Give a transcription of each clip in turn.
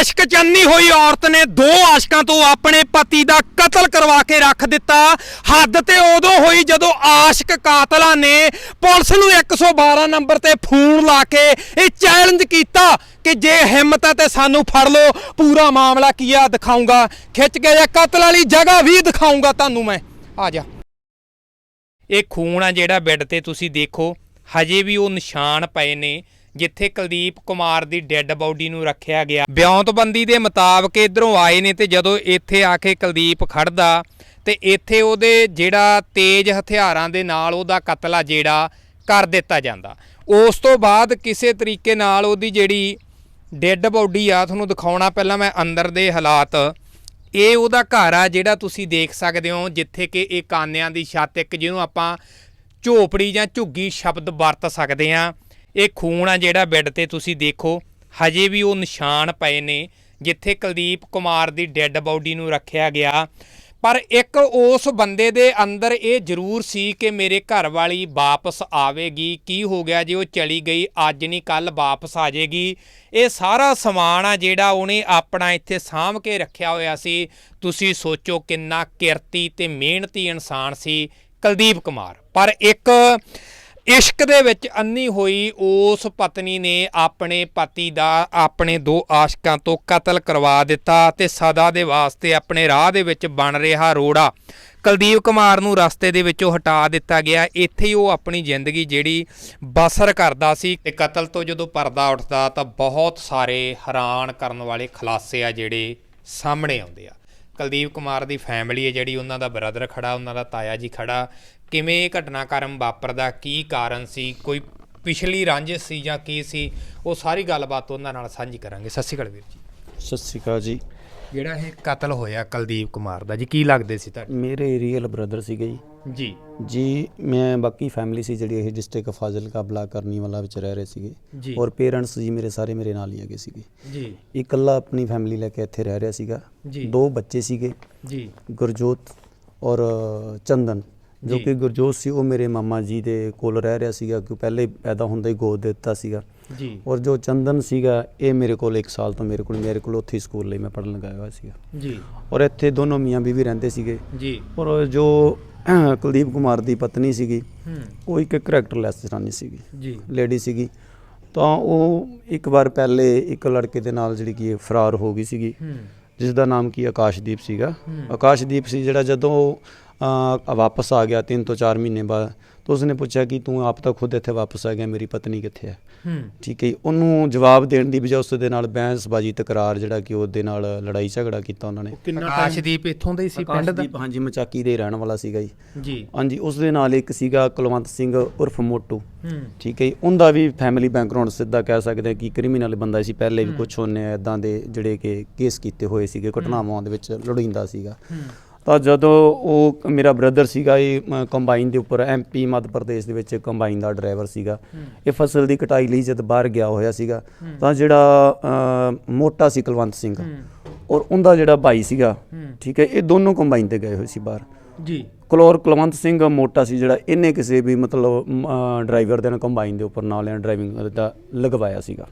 ਇਸ਼ਕ ਚੰਨੀ ਹੋਈ ਔਰਤ ਨੇ ਦੋ ਆਸ਼ਕਾਂ ਤੋਂ ਆਪਣੇ ਪਤੀ ਦਾ ਕਤਲ ਕਰਵਾ ਕੇ ਰੱਖ ਦਿੱਤਾ। ਹੱਦ ਤੇ ਉਦੋਂ ਹੋਈ ਜਦੋਂ ਆਸ਼ਕ ਕਾਤਲਾਂ ਨੇ ਪੁਲਿਸ ਨੂੰ 112 ਨੰਬਰ ਤੇ ਫੋਨ ਲਾ ਕੇ ਇਹ ਚੈਲੰਜ ਕੀਤਾ ਕਿ ਜੇ ਹਿੰਮਤ ਹੈ ਤੇ ਸਾਨੂੰ ਫੜ ਲਓ। ਪੂਰਾ ਮਾਮਲਾ ਕੀ ਆ ਦਿਖਾਉਂਗਾ ਖਿੱਚ ਕੇ ਇਹ ਕਤਲ ਵਾਲੀ ਜਗ੍ਹਾ ਵੀ ਦਿਖਾਉਂਗਾ ਤੁਹਾਨੂੰ ਮੈਂ। ਆ ਜਾ। ਇਹ ਖੂਨ ਆ ਜਿਹੜਾ ਬੈੱਡ ਤੇ ਤੁਸੀਂ ਦੇਖੋ। ਹਜੇ ਵੀ ਉਹ ਨਿਸ਼ਾਨ ਪਏ ਨੇ। ਜਿੱਥੇ ਕੁਲਦੀਪ ਕੁਮਾਰ ਦੀ ਡੈੱਡ ਬਾਡੀ ਨੂੰ ਰੱਖਿਆ ਗਿਆ। ਬਿਆਂਤਬੰਦੀ ਦੇ ਮੁਤਾਬਕ ਇਧਰੋਂ ਆਏ ਨੇ ਤੇ ਜਦੋਂ ਇੱਥੇ ਆ ਕੇ ਕੁਲਦੀਪ ਖੜਦਾ ਤੇ ਇੱਥੇ ਉਹਦੇ ਜਿਹੜਾ ਤੇਜ਼ ਹਥਿਆਰਾਂ ਦੇ ਨਾਲ ਉਹਦਾ ਕਤਲ ਆ ਜਿਹੜਾ ਕਰ ਦਿੱਤਾ ਜਾਂਦਾ। ਉਸ ਤੋਂ ਬਾਅਦ ਕਿਸੇ ਤਰੀਕੇ ਨਾਲ ਉਹਦੀ ਜਿਹੜੀ ਡੈੱਡ ਬਾਡੀ ਆ, ਤੁਹਾਨੂੰ ਦਿਖਾਉਣਾ ਪਹਿਲਾਂ ਮੈਂ ਅੰਦਰ ਦੇ ਹਾਲਾਤ। ਇਹ ਉਹਦਾ ਘਰ ਆ ਜਿਹੜਾ ਤੁਸੀਂ ਦੇਖ ਸਕਦੇ ਹੋ, ਜਿੱਥੇ ਕਿ ਇਹ ਕਾਨਿਆਂ ਦੀ ਛੱਤ ਇੱਕ ਜਿਹਨੂੰ ਆਪਾਂ ਝੋਪੜੀ ਜਾਂ ਝੁੱਗੀ ਸ਼ਬਦ ਵਰਤ ਸਕਦੇ ਆ ਇਹ ਖੂਨ ਆ ਜਿਹੜਾ ਬੈੱਡ ਤੇ ਤੁਸੀਂ ਦੇਖੋ, ਹਜੇ ਵੀ ਉਹ ਨਿਸ਼ਾਨ ਪਏ ਨੇ, ਜਿੱਥੇ ਕੁਲਦੀਪ ਕੁਮਾਰ ਦੀ ਡੈੱਡ ਬਾਡੀ ਨੂੰ ਰੱਖਿਆ ਗਿਆ। ਪਰ ਇੱਕ ਉਸ ਬੰਦੇ ਦੇ ਅੰਦਰ ਇਹ ਜ਼ਰੂਰ ਸੀ ਕਿ ਮੇਰੇ ਘਰ ਵਾਲੀ ਵਾਪਸ ਆਵੇਗੀ। ਕੀ ਹੋ ਗਿਆ ਜੇ ਉਹ ਚਲੀ ਗਈ? ਅੱਜ ਨਹੀਂ ਕੱਲ ਵਾਪਸ ਆ ਜਾਏਗੀ। ਇਹ ਸਾਰਾ ਸਮਾਨ ਆ ਜਿਹੜਾ ਉਹਨੇ ਆਪਣਾ ਇੱਥੇ ਸਾਂਭ ਕੇ ਰੱਖਿਆ ਹੋਇਆ ਸੀ। ਤੁਸੀਂ ਸੋਚੋ ਕਿੰਨਾ ਕਿਰਤੀ ਤੇ ਮਿਹਨਤੀ ਇਨਸਾਨ ਸੀ ਕੁਲਦੀਪ ਕੁਮਾਰ। ਪਰ ਇੱਕ ਇਸ਼ਕ ਦੇ ਵਿੱਚ ਅੰਨੀ ਹੋਈ ਉਸ ਪਤਨੀ ਨੇ ਆਪਣੇ ਪਤੀ ਦਾ ਆਪਣੇ ਦੋ ਆਸ਼ਕਾਂ ਤੋਂ ਕਤਲ ਕਰਵਾ ਦਿੱਤਾ ਤੇ ਸਦਾ ਦੇ ਵਾਸਤੇ ਆਪਣੇ ਰਾਹ ਦੇ ਵਿੱਚ ਬਣ ਰਿਹਾ ਰੋੜਾ। ਕੁਲਦੀਪ ਕੁਮਾਰ ਨੂੰ ਰਸਤੇ ਦੇ ਵਿੱਚੋਂ ਹਟਾ ਦਿੱਤਾ ਗਿਆ। ਇੱਥੇ ਹੀ ਉਹ ਆਪਣੀ ਜ਼ਿੰਦਗੀ ਜਿਹੜੀ ਬਸਰ ਕਰਦਾ ਸੀ ਤੇ ਕਤਲ ਤੋਂ ਜਦੋਂ ਪਰਦਾ ਉੱਠਦਾ ਤਾਂ ਬਹੁਤ ਸਾਰੇ ਹੈਰਾਨ ਕਰਨ ਵਾਲੇ ਖੁਲਾਸੇ ਆ ਜਿਹੜੇ ਸਾਹਮਣੇ ਆਉਂਦੇ ਆ। ਕੁਲਦੀਪ ਕੁਮਾਰ ਦੀ ਫੈਮਿਲੀ ਹੈ ਜਿਹੜੀ, ਉਹਨਾਂ ਦਾ ਬ੍ਰਦਰ ਖੜਾ, ਉਹਨਾਂ ਦਾ ਤਾਇਆ ਜੀ ਖੜਾ ਕਿਵੇਂ ਇਹ ਘਟਨਾਕ੍ਰਮ ਵਾਪਰਦਾ ਕੀ ਕਾਰਨ ਸੀ ਕੋਈ ਪਿਛਲੀ ਰਾਂਝਿਸ਼ ਸੀ ਜਾਂ ਕੀ ਸੀ ਉਹ ਸਾਰੀ ਗੱਲਬਾਤ ਉਹਨਾਂ ਨਾਲ ਸਾਂਝੀ ਕਰਾਂਗੇ। ਸਤਿ ਸ਼੍ਰੀ ਅਕਾਲ ਵੀਰ ਜੀ। ਸਤਿ ਸ਼੍ਰੀ ਅਕਾਲ ਜੀ। ਜਿਹੜਾ ਇਹ ਕਤਲ ਹੋਇਆ ਕੁਲਦੀਪ ਕੁਮਾਰ ਦਾ ਜੀ ਕੀ ਲੱਗਦੇ ਸੀ ਤੁਹਾਡੇ? ਮੇਰੇ ਰੀਅਲ ਬ੍ਰਦਰ ਸੀਗੇ ਜੀ। ਜੀ। ਜੀ ਮੈਂ ਬਾਕੀ ਫੈਮਿਲੀ ਸੀ ਜਿਹੜੀ ਇਹ ਡਿਸਟ੍ਰਿਕਟ ਫਾਜ਼ਿਲਕਾ ਬਲਾਕ ਕਰਨੀ ਵਾਲਾ ਵਿੱਚ ਰਹਿ ਰਹੇ ਸੀਗੇ। ਔਰ ਪੇਰੈਂਟਸ ਜੀ ਮੇਰੇ ਸਾਰੇ ਮੇਰੇ ਨਾਲ ਹੀ ਹੈਗੇ ਸੀਗੇ। ਜੀ। ਇਕੱਲਾ ਆਪਣੀ ਫੈਮਿਲੀ ਲੈ ਕੇ ਇੱਥੇ ਰਹਿ ਰਿਹਾ ਸੀਗਾ। ਜੀ। ਦੋ ਬੱਚੇ ਸੀਗੇ। ਜੀ। ਗੁਰਜੋਤ ਔਰ ਚੰਦਨ। ਜੋ। ਕਿ ਗੁਰਜੋਤ ਸੀ ਉਹ ਮੇਰੇ ਮਾਮਾ ਜੀ ਦੇ ਕੋਲ ਰਹਿ ਰਿਹਾ ਸੀਗਾ ਕਿ ਪਹਿਲੇ ਪੈਦਾ ਹੁੰਦਾ ਹੀ ਗੋਦ ਦਿੱਤਾ ਸੀਗਾ। ਜੀ। ਔਰ ਜੋ ਚੰਦਨ ਸੀਗਾ ਇਹ ਮੇਰੇ ਕੋਲ 1 ਸਾਲ ਤੋਂ ਮੇਰੇ ਕੋਲ ਮੇਰੇ ਕੋਲ ਉੱਥੇ ਸਕੂਲ ਲਈ ਮੈਂ ਪੜਨ ਲਗਾਇਆ ਹੋਇਆ ਸੀਗਾ। ਜੀ। ਔਰ ਇੱਥੇ ਦੋਨੋਂ ਮੀਆਂ ਬੀਵੀ ਰਹਿੰਦੇ ਸੀਗੇ। ਜੀ। ਔਰ ਜੋ ਕੁਲਦੀਪ ਕੁਮਾਰ ਦੀ ਪਤਨੀ ਸੀਗੀ ਉਹ ਇੱਕ ਕਰੈਕਟਰਲੈਸ ਜਨਾਨੀ ਸੀਗੀ। ਜੀ। ਲੇਡੀ ਸੀਗੀ। ਤਾਂ ਉਹ ਇੱਕ ਵਾਰ ਪਹਿਲੇ ਇੱਕ ਲੜਕੇ ਦੇ ਨਾਲ ਜਿਹੜੀ ਕਿ ਫਰਾਰ ਹੋ ਗਈ ਸੀਗੀ ਜਿਸ ਦਾ ਨਾਮ ਕੀ ਆਕਾਸ਼ਦੀਪ ਸੀਗਾ। ਆਕਾਸ਼ਦੀਪ ਸੀ ਜਿਹੜਾ ਜਦੋਂ ਵਾਪਸ ਆ ਗਿਆ 3 ਤੋਂ 4 ਮਹੀਨੇ ਬਾਅਦ ਤਾਂ ਉਸਨੇ ਪੁੱਛਿਆ ਕਿ ਤੂੰ ਆਪ ਤਾਂ ਖੁਦ ਇੱਥੇ ਵਾਪਸ ਆ ਗਿਆ ਮੇਰੀ ਪਤਨੀ ਕਿੱਥੇ ਹੈ? ਠੀਕ ਹੈ। ਉਹਨੂੰ ਜਵਾਬ ਦੇਣ ਦੀ ਬਜਾਏ ਉਸ ਦੇ ਨਾਲ ਬਹਿਸਬਾਜ਼ੀ ਤਕਰਾਰ ਜਿਹੜਾ ਕਿ ਉਹਦੇ ਨਾਲ ਲੜਾਈ ਝਗੜਾ ਕੀਤਾ ਉਹਨਾਂ ਨੇ। ਆਕਾਸ਼ਦੀਪ ਇੱਥੋਂ ਦਾ ਹੀ ਸੀ ਪਿੰਡ ਦਾ? ਹਾਂਜੀ ਮਚਾਕੀ ਦੇ ਰਹਿਣ ਵਾਲਾ ਸੀਗਾ ਜੀ। ਜੀ। ਹਾਂਜੀ ਉਸ ਦੇ ਨਾਲ ਇੱਕ ਸੀਗਾ ਕੁਲਵੰਤ ਸਿੰਘ ਉਰਫ ਮੋਟੂ। ਠੀਕ ਹੈ। ਉਹਦਾ ਵੀ ਫੈਮਿਲੀ ਬੈਕਗ੍ਰਾਉਂਡ ਸਿੱਧਾ ਕਹਿ ਸਕਦੇ ਹਾਂ ਕਿ ਕ੍ਰਿਮੀਨਲ ਬੰਦਾ ਸੀ। ਪਹਿਲੇ ਵੀ ਕੁਝ ਉਹਨੇ ਇਦਾਂ ਦੇ ਜਿਹੜੇ ਕਿ ਕੇਸ ਕੀਤੇ ਹੋਏ ਸੀਗੇ ਘਟਨਾਵਾਂ ਦੇ ਵਿੱਚ ਲੜਿੰਦਾ ਸੀਗਾ। ਤਾਂ ਜਦੋਂ ਉਹ ਮੇਰਾ ਬ੍ਰਦਰ ਸੀਗਾ ਇਹ ਕੰਬਾਈਨ ਦੇ ਉੱਪਰ ਐਮਪੀ ਮੱਧ ਪ੍ਰਦੇਸ਼ ਦੇ ਵਿੱਚ ਕੰਬਾਈਨ ਦਾ ਡਰਾਈਵਰ ਸੀਗਾ। ਇਹ ਫਸਲ ਦੀ ਕਟਾਈ ਲਈ ਜਦ ਬਾਹਰ ਗਿਆ ਹੋਇਆ ਸੀਗਾ ਤਾਂ ਜਿਹੜਾ ਮੋਟਾ ਸੀ ਕੁਲਵੰਤ ਸਿੰਘ ਔਰ ਉਹਦਾ ਜਿਹੜਾ ਭਾਈ ਸੀਗਾ ਠੀਕ ਹੈ ਇਹ ਦੋਨੋਂ ਕੰਬਾਈਨ ਤੇ ਗਏ ਹੋਏ ਸੀ ਬਾਹਰ। ਜੀ। ਕਲੋਰ ਕੁਲਵੰਤ ਸਿੰਘ ਮੋਟਾ ਸੀ ਜਿਹੜਾ ਇਹਨੇ ਕਿਸੇ ਵੀ ਮਤਲਬ ਡਰਾਈਵਰ ਦੇ ਨਾਲ ਕੰਬਾਈਨ ਦੇ ਉੱਪਰ ਨਾਲ ਡਰਾਈਵਿੰਗ ਦਾ ਲਗਵਾਇਆ ਸੀਗਾ।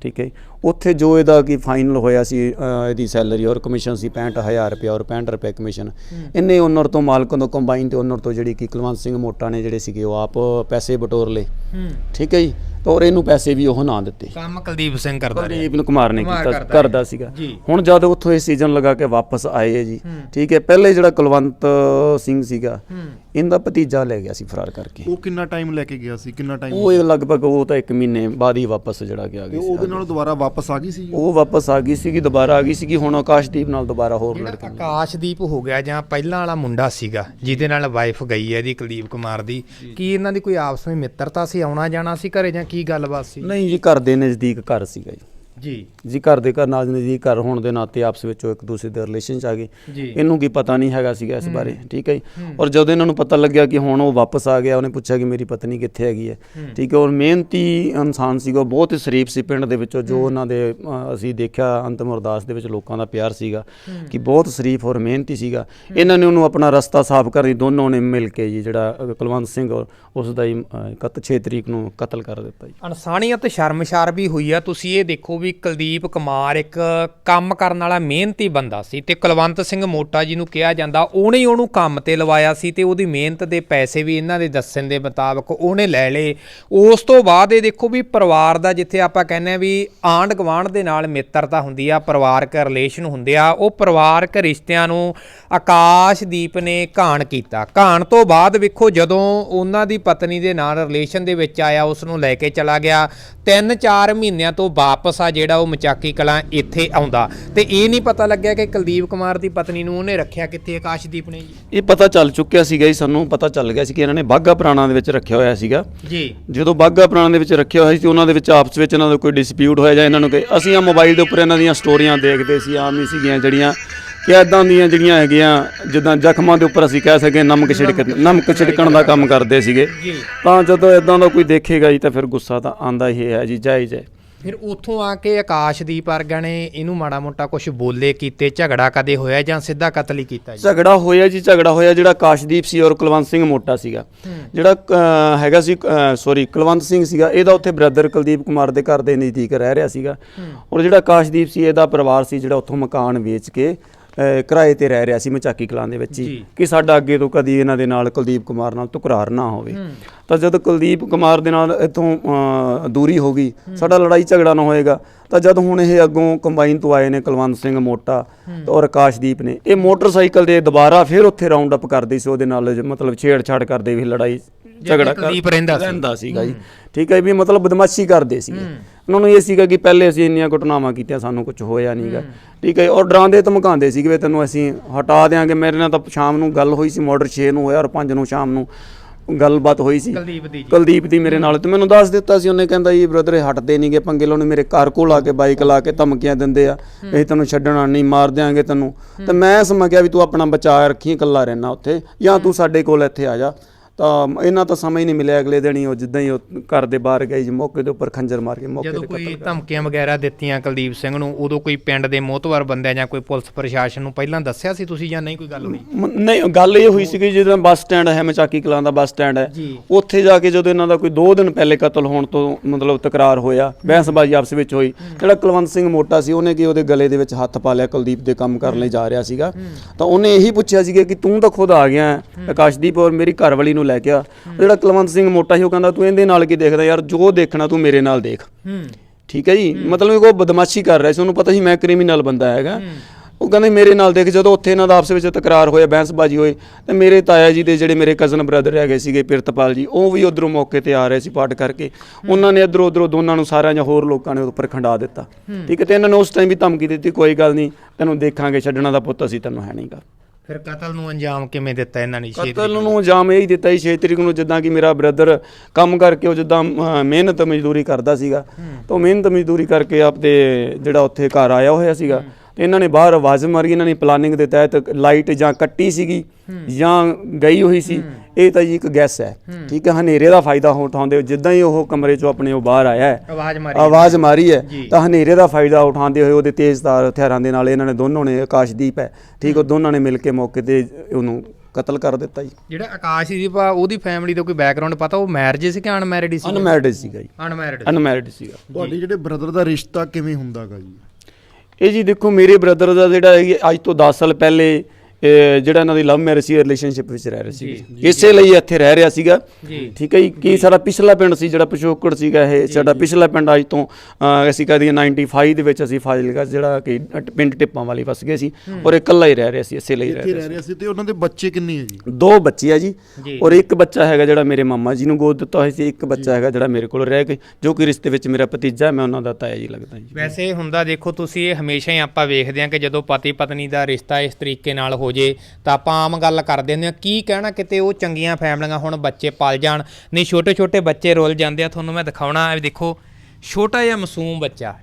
ਠੀਕ ਹੈ। ਉੱਥੇ ਜੋ ਇਹਦਾ ਕੀ ਫਾਈਨਲ ਹੋਇਆ ਸੀ ਇਹਦੀ ਸੈਲਰੀ ਔਰ ਕਮਿਸ਼ਨ ਸੀ 65000 ਰੁਪਏ ਔਰ 65 ਰੁਪਏ ਕਮਿਸ਼ਨ ਇਹਨੇ ਓਨਰ ਤੋਂ ਮਾਲਕ ਤੋਂ ਕੰਬਾਈਨ ਤੇ ਓਨਰ ਤੋਂ ਜਿਹੜੀ ਕਿ ਕੁਲਵੰਤ ਸਿੰਘ ਮੋਟਾ ਨੇ ਜਿਹੜੇ ਸੀਗੇ ਉਹ ਆਪ ਪੈਸੇ ਬਟੋਰ ਲਏ। ਠੀਕ ਹੈ ਜੀ। ਤਾਂ ਔਰ ਇਹਨੂੰ ਪੈਸੇ ਵੀ ਉਹ ਨਾ ਦਿੱਤੇ ਕੰਮ ਕੁਲਦੀਪ ਸਿੰਘ ਕਰਦਾ ਰਿਹਾ ਕੁਲਦੀਪ ਕੁਮਾਰ ਨੇ ਕੁਮਾਰ ਕੀਤਾ ਕਰਦਾ। ਸੀਗਾ ਜੀ। ਹੁਣ ਜਦ ਉੱਥੋਂ ਇਹ ਸੀਜ਼ਨ ਲਗਾ ਕੇ ਵਾਪਸ ਆਏ ਹੈ ਜੀ। ਠੀਕ ਹੈ ਪਹਿਲੇ ਜਿਹੜਾ ਕੁਲਵੰਤ ਸਿੰਘ ਸੀਗਾ ਹੂੰ ਇਹਦਾ ਭਤੀਜਾ ਲੈ ਗਿਆ ਸੀ ਫਰਾਰ ਕਰਕੇ। ਉਹ ਕਿੰਨਾ ਟਾਈਮ ਲੈ ਕੇ ਗਿਆ ਸੀ? ਕਿੰਨਾ ਟਾਈਮ ਉਹ ਇਹ ਲਗਭਗ ਉਹ ਤਾਂ 1 ਮਹੀਨੇ ਬਾਅਦ ਹੀ ਵਾਪਸ ਜਿਹੜਾ ਕਿ ਆ ਗਈ ਸੀ। ਉਹਦੇ ਨਾਲ ਦੁਬਾਰਾ ਵਾਪਸ ਆ ਗਈ ਸੀ ਉਹ ਵਾਪਸ ਆ ਗਈ ਸੀਗੀ ਦੁਬਾਰਾ ਆ ਗਈ ਸੀਗੀ ਹੁਣ ਆਕਾਸ਼ਦੀਪ ਨਾਲ ਦੁਬਾਰਾ ਹੋਰ ਜਿਹੜਾ ਲੜਕੀ। ਆਕਾਸ਼ਦੀਪ ਹੋ ਗਿਆ ਜਾਂ ਪਹਿਲਾਂ ਵਾਲਾ ਮੁੰਡਾ ਸੀਗਾ ਜਿਹਦੇ ਨਾਲ ਵਾਈਫ ਗਈ ਹੈ ਇਹਦੀ ਕੁਲਦੀਪ ਕੁਮਾਰ ਦੀ ਕੀ ਇਹਨਾਂ ਦੀ ਕੋਈ ਆਪਸ ਵਿੱਚ ਮਿੱਤਰਤਾ ਸੀ ਆਉਣਾ ਜਾਣਾ ਸੀ ਘਰੇ ਜਾਂ ਕੀ ਗੱਲਬਾਤ ਸੀ? ਨਹੀਂ ਜੀ ਘਰ ਦੇ ਨਜ਼ਦੀਕ ਘਰ ਸੀਗਾ ਜੀ। ਜੀ। ਜੀ ਘਰ ਦੇ ਘਰ ਨਾਲ ਨਜ਼ਦੀਕ ਘਰ ਹੋਣ ਦੇ ਨਾਤੇ ਆਪਸ ਵਿੱਚ ਉਹ ਇੱਕ ਦੂਸਰੇ ਦੇ ਰਿਲੇਸ਼ਨ ਚ ਆ ਗਏ। ਜੀ। ਇਹਨੂੰ ਕੀ ਪਤਾ ਨਹੀਂ ਹੈਗਾ ਸੀਗਾ ਇਸ ਬਾਰੇ ਠੀਕ ਹੈ ਜੀ? ਔਰ ਜਦੋਂ ਇਹਨਾਂ ਨੂੰ ਪਤਾ ਲੱਗਿਆ ਕਿ ਹੁਣ ਉਹ ਵਾਪਸ ਆ ਗਿਆ ਉਹਨੇ ਪੁੱਛਿਆ ਕਿ ਮੇਰੀ ਪਤਨੀ ਕਿੱਥੇ ਹੈਗੀ ਹੈ। ਠੀਕ ਹੈ ਔਰ ਮਿਹਨਤੀ ਇਨਸਾਨ ਸੀਗਾ ਬਹੁਤ ਹੀ ਸ਼ਰੀਫ ਸੀ ਪਿੰਡ ਦੇ ਵਿੱਚੋਂ ਜੋ ਉਹਨਾਂ ਦੇ ਅਸੀਂ ਦੇਖਿਆ ਅੰਤਮ ਅਰਦਾਸ ਦੇ ਵਿੱਚ ਲੋਕਾਂ ਦਾ ਪਿਆਰ ਸੀਗਾ ਕਿ ਬਹੁਤ ਸ਼ਰੀਫ ਔਰ ਮਿਹਨਤੀ ਸੀਗਾ। ਇਹਨਾਂ ਨੇ ਉਹਨੂੰ ਆਪਣਾ ਰਸਤਾ ਸਾਫ਼ ਕਰਨ ਦੋਨੋਂ ਨੇ ਮਿਲ ਕੇ ਜੀ ਜਿਹੜਾ ਕੁਲਵੰਤ ਸਿੰਘ ਔਰ ਉਸ ਦਾ ਹੀ 6 ਤਰੀਕ ਨੂੰ ਕਤਲ ਕਰ ਦਿੱਤਾ ਜੀ। ਇਨਸਾਨੀਅਤ ਸ਼ਰਮਸ਼ਾਰ ਵੀ ਹੋਈ ਆ ਤੁਸੀਂ ਇਹ ਦੇਖੋ ਵੀ ਵੀ ਕੁਲਦੀਪ ਕੁਮਾਰ ਇੱਕ ਕੰਮ ਕਰਨ ਵਾਲਾ ਮਿਹਨਤੀ ਬੰਦਾ ਸੀ ਤੇ ਕੁਲਵੰਤ ਸਿੰਘ ਮੋਟਾ ਜੀ ਨੂੰ ਕਿਹਾ ਜਾਂਦਾ, ਉਹਨੇ ਉਹਨੂੰ ਕੰਮ ਤੇ ਲਵਾਇਆ ਸੀ ਤੇ ਉਹਦੀ ਮਿਹਨਤ ਦੇ ਪੈਸੇ ਵੀ ਇਹਨਾਂ ਦੇ ਦੱਸਣ ਦੇ ਮੁਤਾਬਕ ਉਹਨੇ ਲੈ ਲਏ। ਉਸ ਤੋਂ ਬਾਅਦ ਇਹ ਦੇਖੋ ਵੀ ਪਰਿਵਾਰ ਦਾ ਜਿੱਥੇ ਆਪਾਂ ਕਹਿੰਦੇ ਆ ਵੀ ਆਂਢ ਗੁਆਂਢ ਦੇ ਨਾਲ ਮਿੱਤਰਤਾ ਹੁੰਦੀ ਆ, ਪਰਿਵਾਰਕ ਰਿਲੇਸ਼ਨ ਹੁੰਦੇ ਆ, ਉਹ ਪਰਿਵਾਰਕ ਰਿਸ਼ਤਿਆਂ ਨੂੰ ਆਕਾਸ਼ਦੀਪ ਨੇ ਘਾਣ ਕੀਤਾ। ਘਾਣ ਤੋਂ ਬਾਅਦ ਵੇਖੋ ਜਦੋਂ ਉਹਨਾਂ ਦੀ ਪਤਨੀ ਦੇ ਨਾਲ ਰਿਲੇਸ਼ਨ ਦੇ ਵਿੱਚ ਆਇਆ ਉਸ ਨੂੰ ਲੈ ਕੇ ਚਲਾ ਗਿਆ। 3-4 ਮਹੀਨਿਆਂ ਤੋਂ ਵਾਪਸ ਆ ਜਿਹੜਾ ਉਹ ਮਚਾਕੀ ਕਲਾਂ ਇੱਥੇ ਆਉਂਦਾ। ਤੇ ਇਹ ਨਹੀਂ ਪਤਾ ਲੱਗਿਆ ਕਿ ਕੁਲਦੀਪ ਕੁਮਾਰ ਦੀ ਪਤਨੀ ਨੂੰ ਉਹਨੇ ਰੱਖਿਆ ਕਿੱਥੇ ਆਕਾਸ਼ਦੀਪ ਨੇ ਜੀ? ਇਹ ਪਤਾ ਚੱਲ ਚੁੱਕਿਆ ਸੀਗਾ ਜੀ ਸਾਨੂੰ ਪਤਾ ਚੱਲ ਗਿਆ ਸੀ ਕਿ ਇਹਨਾਂ ਨੇ ਬਾਗਾ ਪੁਰਾਣਾ ਦੇ ਵਿੱਚ ਰੱਖਿਆ ਹੋਇਆ ਸੀਗਾ। ਜੀ। ਜਦੋਂ ਬਾਗਾ ਪੁਰਾਣਾ ਦੇ ਵਿੱਚ ਰੱਖਿਆ ਹੋਇਆ ਸੀ ਤੇ ਉਹਨਾਂ ਦੇ ਵਿੱਚ ਆਪਸ ਵਿੱਚ ਇਹਨਾਂ ਦਾ ਕੋਈ ਡਿਸਪਿਊਟ ਹੋਇਆ ਜਾਂ ਇਹਨਾਂ ਨੂੰ ਕਿ ਅਸੀਂ ਆ ਮੋਬਾਈਲ ਦੇ ਉੱਪਰ ਇਹਨਾਂ ਦੀਆਂ ਸਟੋਰੀਆਂ ਦੇਖਦੇ ਸੀ ਆਮ ਹੀ ਸੀਗੀਆਂ ਜਿਹੜੀਆਂ ਕਿ ਇਦਾਂ ਦੀਆਂ ਜਿਹੜੀਆਂ ਹੈਗੀਆਂ ਜਿੱਦਾਂ ਜ਼ਖਮਾਂ ਦੇ ਉੱਪਰ ਅਸੀਂ ਕਹਿ ਸਕੇ ਨਮਕ ਛਿੜਕ ਨਮਕ ਛਿੜਕਣ ਦਾ ਕੰਮ ਕਰਦੇ ਸੀਗੇ। ਤਾਂ ਜਦੋਂ ਇਦਾਂ ਦਾ ਕੋਈ ਦੇਖੇਗਾ ਜੀ ਤਾਂ ਫਿਰ ਗੁੱਸਾ ਤਾਂ ਆਂਦਾ ਹੀ ਹੈ ਜੀ ਜਾਇਜ਼ ਹੈ ਫਿਰ ਉੱਥੋਂ ਆ ਕੇ ਆਕਾਸ਼ਦੀਪ ਵਰਗਾ ਨੇ ਇਹਨੂੰ ਮਾੜਾ ਮੋਟਾ ਕੁਝ ਬੋਲੇ ਕੀਤੇ ਝਗੜਾ ਕਦੇ ਹੋਇਆ ਜਾਂ ਸਿੱਧਾ ਕਤਲ ਹੀ ਕੀਤਾ ਜੀ? ਝਗੜਾ ਹੋਇਆ ਜੀ ਝਗੜਾ ਹੋਇਆ ਜਿਹੜਾ ਕਾਸ਼ਦੀਪ ਸੀ ਔਰ ਕੁਲਵੰਤ ਸਿੰਘ ਮੋਟਾ ਸੀਗਾ। ਜਿਹੜਾ ਹੈਗਾ ਸੀ ਸੌਰੀ ਕੁਲਵੰਤ ਸਿੰਘ ਸੀਗਾ ਇਹਦਾ ਉੱਥੇ ਬ੍ਰਦਰ ਕੁਲਦੀਪ ਕੁਮਾਰ ਦੇ ਘਰ ਦੇ ਨਜ਼ਦੀਕ ਰਹਿ ਰਿਹਾ ਸੀਗਾ। ਔਰ ਜਿਹੜਾ ਕਾਸ਼ਦੀਪ ਸੀ ਇਹਦਾ ਪਰਿਵਾਰ ਸੀ ਜਿਹੜਾ ਉੱਥੋਂ ਮਕਾਨ ਵੇਚ ਕੇ ਕਿਰਾਏ ਤੇ ਰਹਿ ਰਿਹਾ ਸੀ ਮਚਾਕੀ ਕਲਾਂ ਦੇ ਵਿੱਚ। ਹੀ ਕਿ ਸਾਡਾ ਅੱਗੇ ਤੋਂ ਕਦੀ ਇਹਨਾਂ ਦੇ ਨਾਲ ਕੁਲਦੀਪ ਕੁਮਾਰ ਨਾਲ ਤਕਰਾਰ ਨਾ ਹੋਵੇ। ਤਾਂ ਜਦ ਕੁਲਦੀਪ ਕੁਮਾਰ ਦੇ ਨਾਲ ਇਥੋਂ ਦੂਰੀ ਹੋ ਗਈ ਸਾਡਾ ਲੜਾਈ ਝਗੜਾ ਨਾ ਹੋਏਗਾ। ਤਾਂ ਜਦ ਹੁਣ ਇਹ ਅੱਗੋਂ ਕੰਬਾਈਨ ਤੋਂ ਆਏ ਨੇ ਕੁਲਵੰਤ ਸਿੰਘ ਮੋਟਾ ਔਰ ਆਕਾਸ਼ਦੀਪ ਨੇ ਇਹ ਮੋਟਰਸਾਈਕਲ ਤੇ ਦੁਬਾਰਾ ਫਿਰ ਉੱਥੇ ਰਾਉਂਡ ਅਪ ਕਰਦੇ ਸੀ ਉਹਦੇ ਨਾਲ ਮਤਲਬ ਛੇੜਛਾੜ ਕਰਦੇ ਵੀ ਲੜਾਈ ਝਗੜਾ ਕੁਲਦੀਪ ਰਹਿੰਦਾ ਸੀ। ਰਹਿੰਦਾ ਸੀਗਾ ਜੀ। ਠੀਕ ਹੈ ਵੀ ਮਤਲਬ ਬਦਮਾਸ਼ੀ ਕਰਦੇ ਸੀਗੇ। ਉਹਨਾਂ ਨੂੰ ਇਹ ਸੀਗਾ ਕਿ ਪਹਿਲੇ ਅਸੀਂ ਇੰਨੀਆਂ ਘਟਨਾਵਾਂ ਕੀਤੀਆਂ ਸਾਨੂੰ ਕੁਝ ਹੋਇਆ ਨਹੀਂਗਾ ਠੀਕ ਹੈ ਔਰ ਡਰਾਉਂਦੇ ਧਮਕਾਉਂਦੇ ਸੀਗੇ ਵੀ ਤੈਨੂੰ ਅਸੀਂ ਹਟਾ ਦੇਾਂਗੇ ਮੇਰੇ ਨਾਲ ਤਾਂ ਸ਼ਾਮ ਨੂੰ ਗੱਲ ਹੋਈ ਸੀ ਮਾਡਰ 6 ਨੂੰ ਹੋਇਆ ਔਰ 5 ਨੂੰ ਸ਼ਾਮ ਨੂੰ ਗੱਲਬਾਤ ਹੋਈ ਸੀ। ਕੁਲਦੀਪ ਦੀ ਜੀ। ਕੁਲਦੀਪ ਦੀ ਮੇਰੇ ਨਾਲ ਤੇ ਮੈਨੂੰ ਦੱਸ ਦਿੱਤਾ ਸੀ ਉਹਨੇ ਕਹਿੰਦਾ ਜੀ ਬ੍ਰਦਰ ਇਹ ਹਟਦੇ ਨਹੀਂਗੇ ਪੰਗੇ ਲਾਉਣੇ ਮੇਰੇ ਘਰ ਕੋਲ ਆ ਕੇ ਬਾਈਕ ਲਾ ਕੇ ਧਮਕੀਆਂ ਦਿੰਦੇ ਆ। ਅਸੀਂ ਤੈਨੂੰ ਛੱਡਣਾ ਨਹੀਂ ਮਾਰ ਦਿਆਂਗੇ ਤੈਨੂੰ। ਤੇ ਮੈਂ ਸਮਝ ਗਿਆ ਵੀ ਤੂੰ ਆਪਣਾ ਬਚਾਅ ਰੱਖੀ ਇਕੱਲਾ ਰਹਿਣਾ ਉੱਥੇ। ਜਾਂ ਤੂੰ ਸਾਡੇ ਕੋਲ ਇੱਥੇ ਆ ਜਾ। ਤਾਂ ਇਹਨਾਂ ਤਾਂ ਸਮਝ ਨਹੀਂ ਮਿਲਿਆ ਅਗਲੇ ਦਿਨ ਹੀ ਉਹ ਜਿੱਦਾਂ ਹੀ ਉਹ ਘਰ ਦੇ ਬਾਹਰ ਗਏ ਜੀ ਮੌਕੇ ਦੇ ਉੱਪਰ ਖੰਜਰ ਮਾਰ ਕੇ ਮੌਕੇ ਜਦੋਂ ਤੇ ਕੋਈ ਧਮਕੀਆਂ ਵਗੈਰਾ ਦਿੱਤੀਆਂ ਕੁਲਦੀਪ ਸਿੰਘ ਨੂੰ ਉਦੋਂ ਕੋਈ ਪਿੰਡ ਦੇ ਮੋਹਤਵਰ ਬੰਦਿਆਂ ਜਾਂ ਕੋਈ ਪੁਲਿਸ ਪ੍ਰਸ਼ਾਸਨ ਨੂੰ ਪਹਿਲਾਂ ਦੱਸਿਆ ਸੀ ਤੁਸੀਂ ਜਾਂ ਨਹੀਂ ਕੋਈ ਗੱਲ ਹੋਈ? ਮ- ਨਹੀਂ ਗੱਲ ਇਹ ਹੋਈ ਸੀ ਕਿ ਜਦੋਂ ਬੱਸ ਸਟੈਂਡ ਹੈ ਮਚਾਕੀ ਕਲਾਂ ਦਾ ਬੱਸ ਸਟੈਂਡ ਹੈ। ਜੀ। ਉੱਥੇ ਜਾ ਕੇ ਜਦੋਂ ਇਹਨਾਂ ਦਾ ਕੋਈ 2 ਦਿਨ ਪਹਿਲੇ ਕਤਲ ਹੋਣ ਤੋਂ ਮਤਲਬ ਤਕਰਾਰ ਹੋਇਆ ਬਹਿਸਬਾਜ਼ੀ ਆਪਸ ਵਿੱਚ ਹੋਈ। ਜਿਹੜਾ ਕੁਲਵੰਤ ਸਿੰਘ ਮੋਟਾ ਸੀ ਉਹਨੇ ਕਿ ਉਹਦੇ ਗਲੇ ਦੇ ਵਿੱਚ ਹੱਥ ਪਾ ਲਿਆ ਕੁਲਦੀਪ ਦੇ ਕੰਮ ਕਰਨ ਲਈ ਜਾ ਰਿਹਾ ਸੀਗਾ। ਤਾਂ ਉਹਨੇ ਇਹੀ ਪੁੱਛਿਆ ਸੀਗਾ ਕਿ ਤੂੰ ਤਾਂ ਖੁਦ ਆ ਗਿਆ ਹੈ, ਆਕਾਸ਼ਦੀਪ ਔਰ ਮੇਰੀ ਘਰਵਾਲੀ ਨੂੰ ਲੈ ਕੇ ਆ। ਜਿਹੜਾ ਕੁਲਵੰਤ ਸਿੰਘ ਮੋਟਾ ਸੀ ਉਹ ਕਹਿੰਦਾ ਤੂੰ ਇਹਦੇ ਨਾਲ ਕੀ ਦੇਖਦਾ ਯਾਰ? ਜੋ ਦੇਖਣਾ ਤੂੰ ਮੇਰੇ ਨਾਲ ਦੇਖ। ਹੂੰ। ਠੀਕ ਹੈ ਜੀ? ਮਤਲਬ ਉਹ ਬਦਮਾਸ਼ੀ ਕਰ ਰਿਹਾ ਸੀ। ਉਹਨੂੰ ਪਤਾ ਸੀ ਮੈਂ ਕ੍ਰਿਮੀਨਲ ਬੰਦਾ ਹੈਗਾ। ਉਹ ਕਹਿੰਦੇ ਮੇਰੇ ਨਾਲ ਦੇਖ ਜਦੋਂ ਉੱਥੇ ਇਹਨਾਂ ਦਾ ਆਪਸ ਵਿੱਚ ਤਕਰਾਰ ਹੋਇਆ ਬਹਿਸਬਾਜ਼ੀ ਹੋਈ ਤੇ ਮੇਰੇ ਤਾਇਆ ਜੀ ਦੇ ਜਿਹੜੇ ਮੇਰੇ ਕਜ਼ਨ ਬ੍ਰਦਰ ਹੈਗੇ ਸੀਗੇ ਪਿਰਤਪਾਲ ਜੀ ਉਹ ਵੀ ਉਧਰੋਂ ਮੌਕੇ ਤੇ ਆ ਰਹੇ ਸੀ ਪਾਠ ਕਰਕੇ। ਉਹਨਾਂ ਨੇ ਇਧਰੋਂ ਉਧਰੋਂ ਦੋਨਾਂ ਨੂੰ ਸਾਰਿਆਂ ਜਾਂ ਹੋਰ ਲੋਕਾਂ ਨੇ ਉੱਪਰ ਖੰਡਾ ਦਿੱਤਾ। ਠੀਕ ਹੈ? ਤੇ ਇਹਨਾਂ ਨੇ ਉਸ ਟਾਈਮ ਵੀ ਧਮਕੀ ਦਿੱਤੀ ਕੋਈ ਗੱਲ ਨਹੀਂ ਤੈਨੂੰ ਦੇਖਾਂਗੇ ਛੱਡਣਾ ਦਾ ਪੁੱਤ ਅਸੀਂ ਤੈਨੂੰ ਹੈ ਨਹੀਂਗਾ ਫਿਰ ਕਤਲ ਨੂੰ ਅੰਜਾਮ ਕਿਵੇਂ ਦਿੱਤਾ ਇਹਨਾਂ ਨੇ ਛੇ ਕਤਲ ਨੂੰ ਜਾਮ ਇਹ ਹੀ ਦਿੱਤਾ ਸੀ 6 ਤਰੀਕ ਨੂੰ ਜਿੱਦਾਂ ਕਿ ਮੇਰਾ ਬ੍ਰਦਰ ਕੰਮ ਕਰਕੇ ਉਹ ਜਿੱਦਾਂ ਅਹ, ਮਿਹਨਤ ਮਜ਼ਦੂਰੀ ਕਰਦਾ ਸੀਗਾ। ਤਾਂ ਉਹ ਮਿਹਨਤ ਮਜ਼ਦੂਰੀ ਕਰਕੇ ਆਪਦੇ ਜਿਹੜਾ ਉੱਥੇ ਘਰ ਆਇਆ ਹੋਇਆ ਸੀਗਾ। ਤੇ ਇਹਨਾਂ ਨੇ ਬਾਹਰ ਆਵਾਜ਼ ਮਾਰੀ ਇਹਨਾਂ ਨੇ ਪਲਾਨਿੰਗ ਦੇ ਤਹਿਤ ਲਾਈਟ ਜਾਂ ਕੱਟੀ ਸੀਗੀ ਜਾਂ ਗਈ ਹੋਈ ਸੀ। ਇਹ ਤਾਂ ਜੀ ਇੱਕ ਗੈਸ ਹੈ। ਠੀਕ ਹੈ ਹਨੇਰੇ ਦਾ ਫਾਇਦਾ ਉਠਾਉਂਦੇ ਜਿੱਦਾਂ ਹੀ ਉਹ ਕਮਰੇ ਚੋਂ ਆਪਣੇ ਉਹ ਬਾਹਰ ਆਇਆ ਹੈ ਆਵਾਜ਼ ਮਾਰੀ ਆਵਾਜ਼ ਮਾਰੀ ਹੈ। ਤਾਂ ਹਨੇਰੇ ਦਾ ਫਾਇਦਾ ਉਠਾਉਂਦੇ ਹੋਏ ਉਹਦੇ ਤੇਜ਼ਧਾਰ ਹਥਿਆਰਾਂ ਦੇ ਨਾਲ ਇਹਨਾਂ ਨੇ ਦੋਨੋਂ ਨੇ ਆਕਾਸ਼ਦੀਪ ਹੈ। ਠੀਕ ਉਹ ਦੋਨਾਂ ਨੇ ਮਿਲ ਕੇ ਮੌਕੇ ਤੇ ਉਹਨੂੰ ਕਤਲ ਕਰ ਦਿੱਤਾ ਜੀ। ਜਿਹੜਾ ਆਕਾਸ਼ਦੀਪ ਆ ਉਹਦੀ ਫੈਮਿਲੀ ਦਾ ਕੋਈ ਬੈਕਗ੍ਰਾਉਂਡ ਪਤਾ? ਉਹ ਮੈਰਿਜ ਸੀ ਕਿ ਅਨਮੈਰਿਡ ਸੀ? ਅਨਮੈਰਿਡ ਸੀਗਾ ਜੀ। ਅਨਮੈਰਿਡ ਅਨਮੈਰਿਡ ਸੀਗਾ। ਤੁਹਾਡੇ ਜਿਹੜੇ ਬ੍ਰਦਰ ਦਾ ਰਿਸ਼ਤਾ ਕਿਵੇਂ ਹੁੰਦਾਗਾ ਜੀ? ਇਹ ਜੀ ਦੇਖੋ ਮੇਰੇ ਬ੍ਰਦਰ ਦਾ ਜਿਹੜਾ ਹੈ ਅੱਜ ਤੋਂ 10 ਸਾਲ ਪਹਿਲੇ ਜਿਹੜਾ ਇਹਨਾਂ ਦੀ ਲਵ ਮੈਰਿਜ ਸੀ ਰਿਲੇਸ਼ਨਸ਼ਿਪ ਵਿੱਚ ਰਹਿ ਰਹੇ ਸੀ ਇਸੇ ਲਈ ਇੱਥੇ ਰਹਿ ਰਿਹਾ ਸੀਗਾ। ਜੀ। ਠੀਕ ਹੈ ਜੀ ਕੀ ਸਾਡਾ ਪਿਛਲਾ ਪਿੰਡ ਸੀ ਜਿਹੜਾ ਪਿਛੋਕੜ ਸੀਗਾ ਇਹ। ਸਾਡਾ ਪਿਛਲਾ ਪਿੰਡ ਅੱਜ ਤੋਂ ਅਸੀਂ ਕਹਦੇ 95 ਦੇ ਵਿੱਚ ਅਸੀਂ ਫਾਜ਼ਿਲਕਾ ਜਿਹੜਾ ਕਿ ਪਿੰਡ ਟਿੱਪਾਂ ਵਾਲੀ ਵਸ ਗਏ ਸੀ ਔਰ ਇਹ ਇਕੱਲਾ ਹੀ ਰਹਿ ਰਿਹਾ ਸੀ ਇਸੇ ਲਈ ਰਹਿ ਰਿਹਾ ਸੀ। ਤੇ ਉਹਨਾਂ ਦੇ ਬੱਚੇ ਕਿੰਨੇ ਹੈ ਜੀ? ਦੋ ਬੱਚੇ ਆ ਜੀ। ਔਰ ਇੱਕ ਬੱਚਾ ਹੈਗਾ ਜਿਹੜਾ ਮੇਰੇ ਮਾਮਾ ਜੀ ਨੂੰ ਗੋਦ ਦਿੱਤਾ ਹੋਇਆ ਸੀ ਇੱਕ ਬੱਚਾ ਹੈਗਾ ਜਿਹੜਾ ਮੇਰੇ ਕੋਲ ਰਹਿ ਕੇ ਜੋ ਕਿ ਰਿਸ਼ਤੇ ਵਿੱਚ ਮੇਰਾ ਭਤੀਜਾ ਮੈਂ ਉਹਨਾਂ ਦਾ ਤਾਇਆ ਜੀ ਲੱਗਦਾ ਜੀ। ਵੈਸੇ ਹੁੰਦਾ ਦੇਖੋ ਤੁਸੀਂ ਇਹ ਹਮੇਸ਼ਾ ਹੀ ਆਪਾਂ ਵੇਖਦੇ ਹਾਂ ਕਿ ਜਦੋਂ ਪਤੀ ਪਤਨੀ ਦਾ ਰਿਸ਼ਤਾ ਇਸ ਤਰੀਕੇ ਨਾਲ ਹੋ ਹੋ ਜੇ ਤਾਂ ਆਪਾਂ ਆਮ ਗੱਲ ਕਰਦੇ ਹੁੰਦੇ ਹਾਂ, ਕੀ ਕਹਿਣਾ ਕਿਤੇ ਉਹ ਚੰਗੀਆਂ ਫੈਮਲੀਆਂ ਹੁਣ ਬੱਚੇ ਪਲ ਜਾਣ, ਨਹੀਂ ਛੋਟੇ ਛੋਟੇ ਬੱਚੇ ਰੁੱਲ ਜਾਂਦੇ ਆ, ਤੁਹਾਨੂੰ ਮੈਂ ਦਿਖਾਉਣਾ, ਇਹ ਦੇਖੋ, ਛੋਟਾ ਜਿਹਾ ਮਾਸੂਮ ਬੱਚਾ।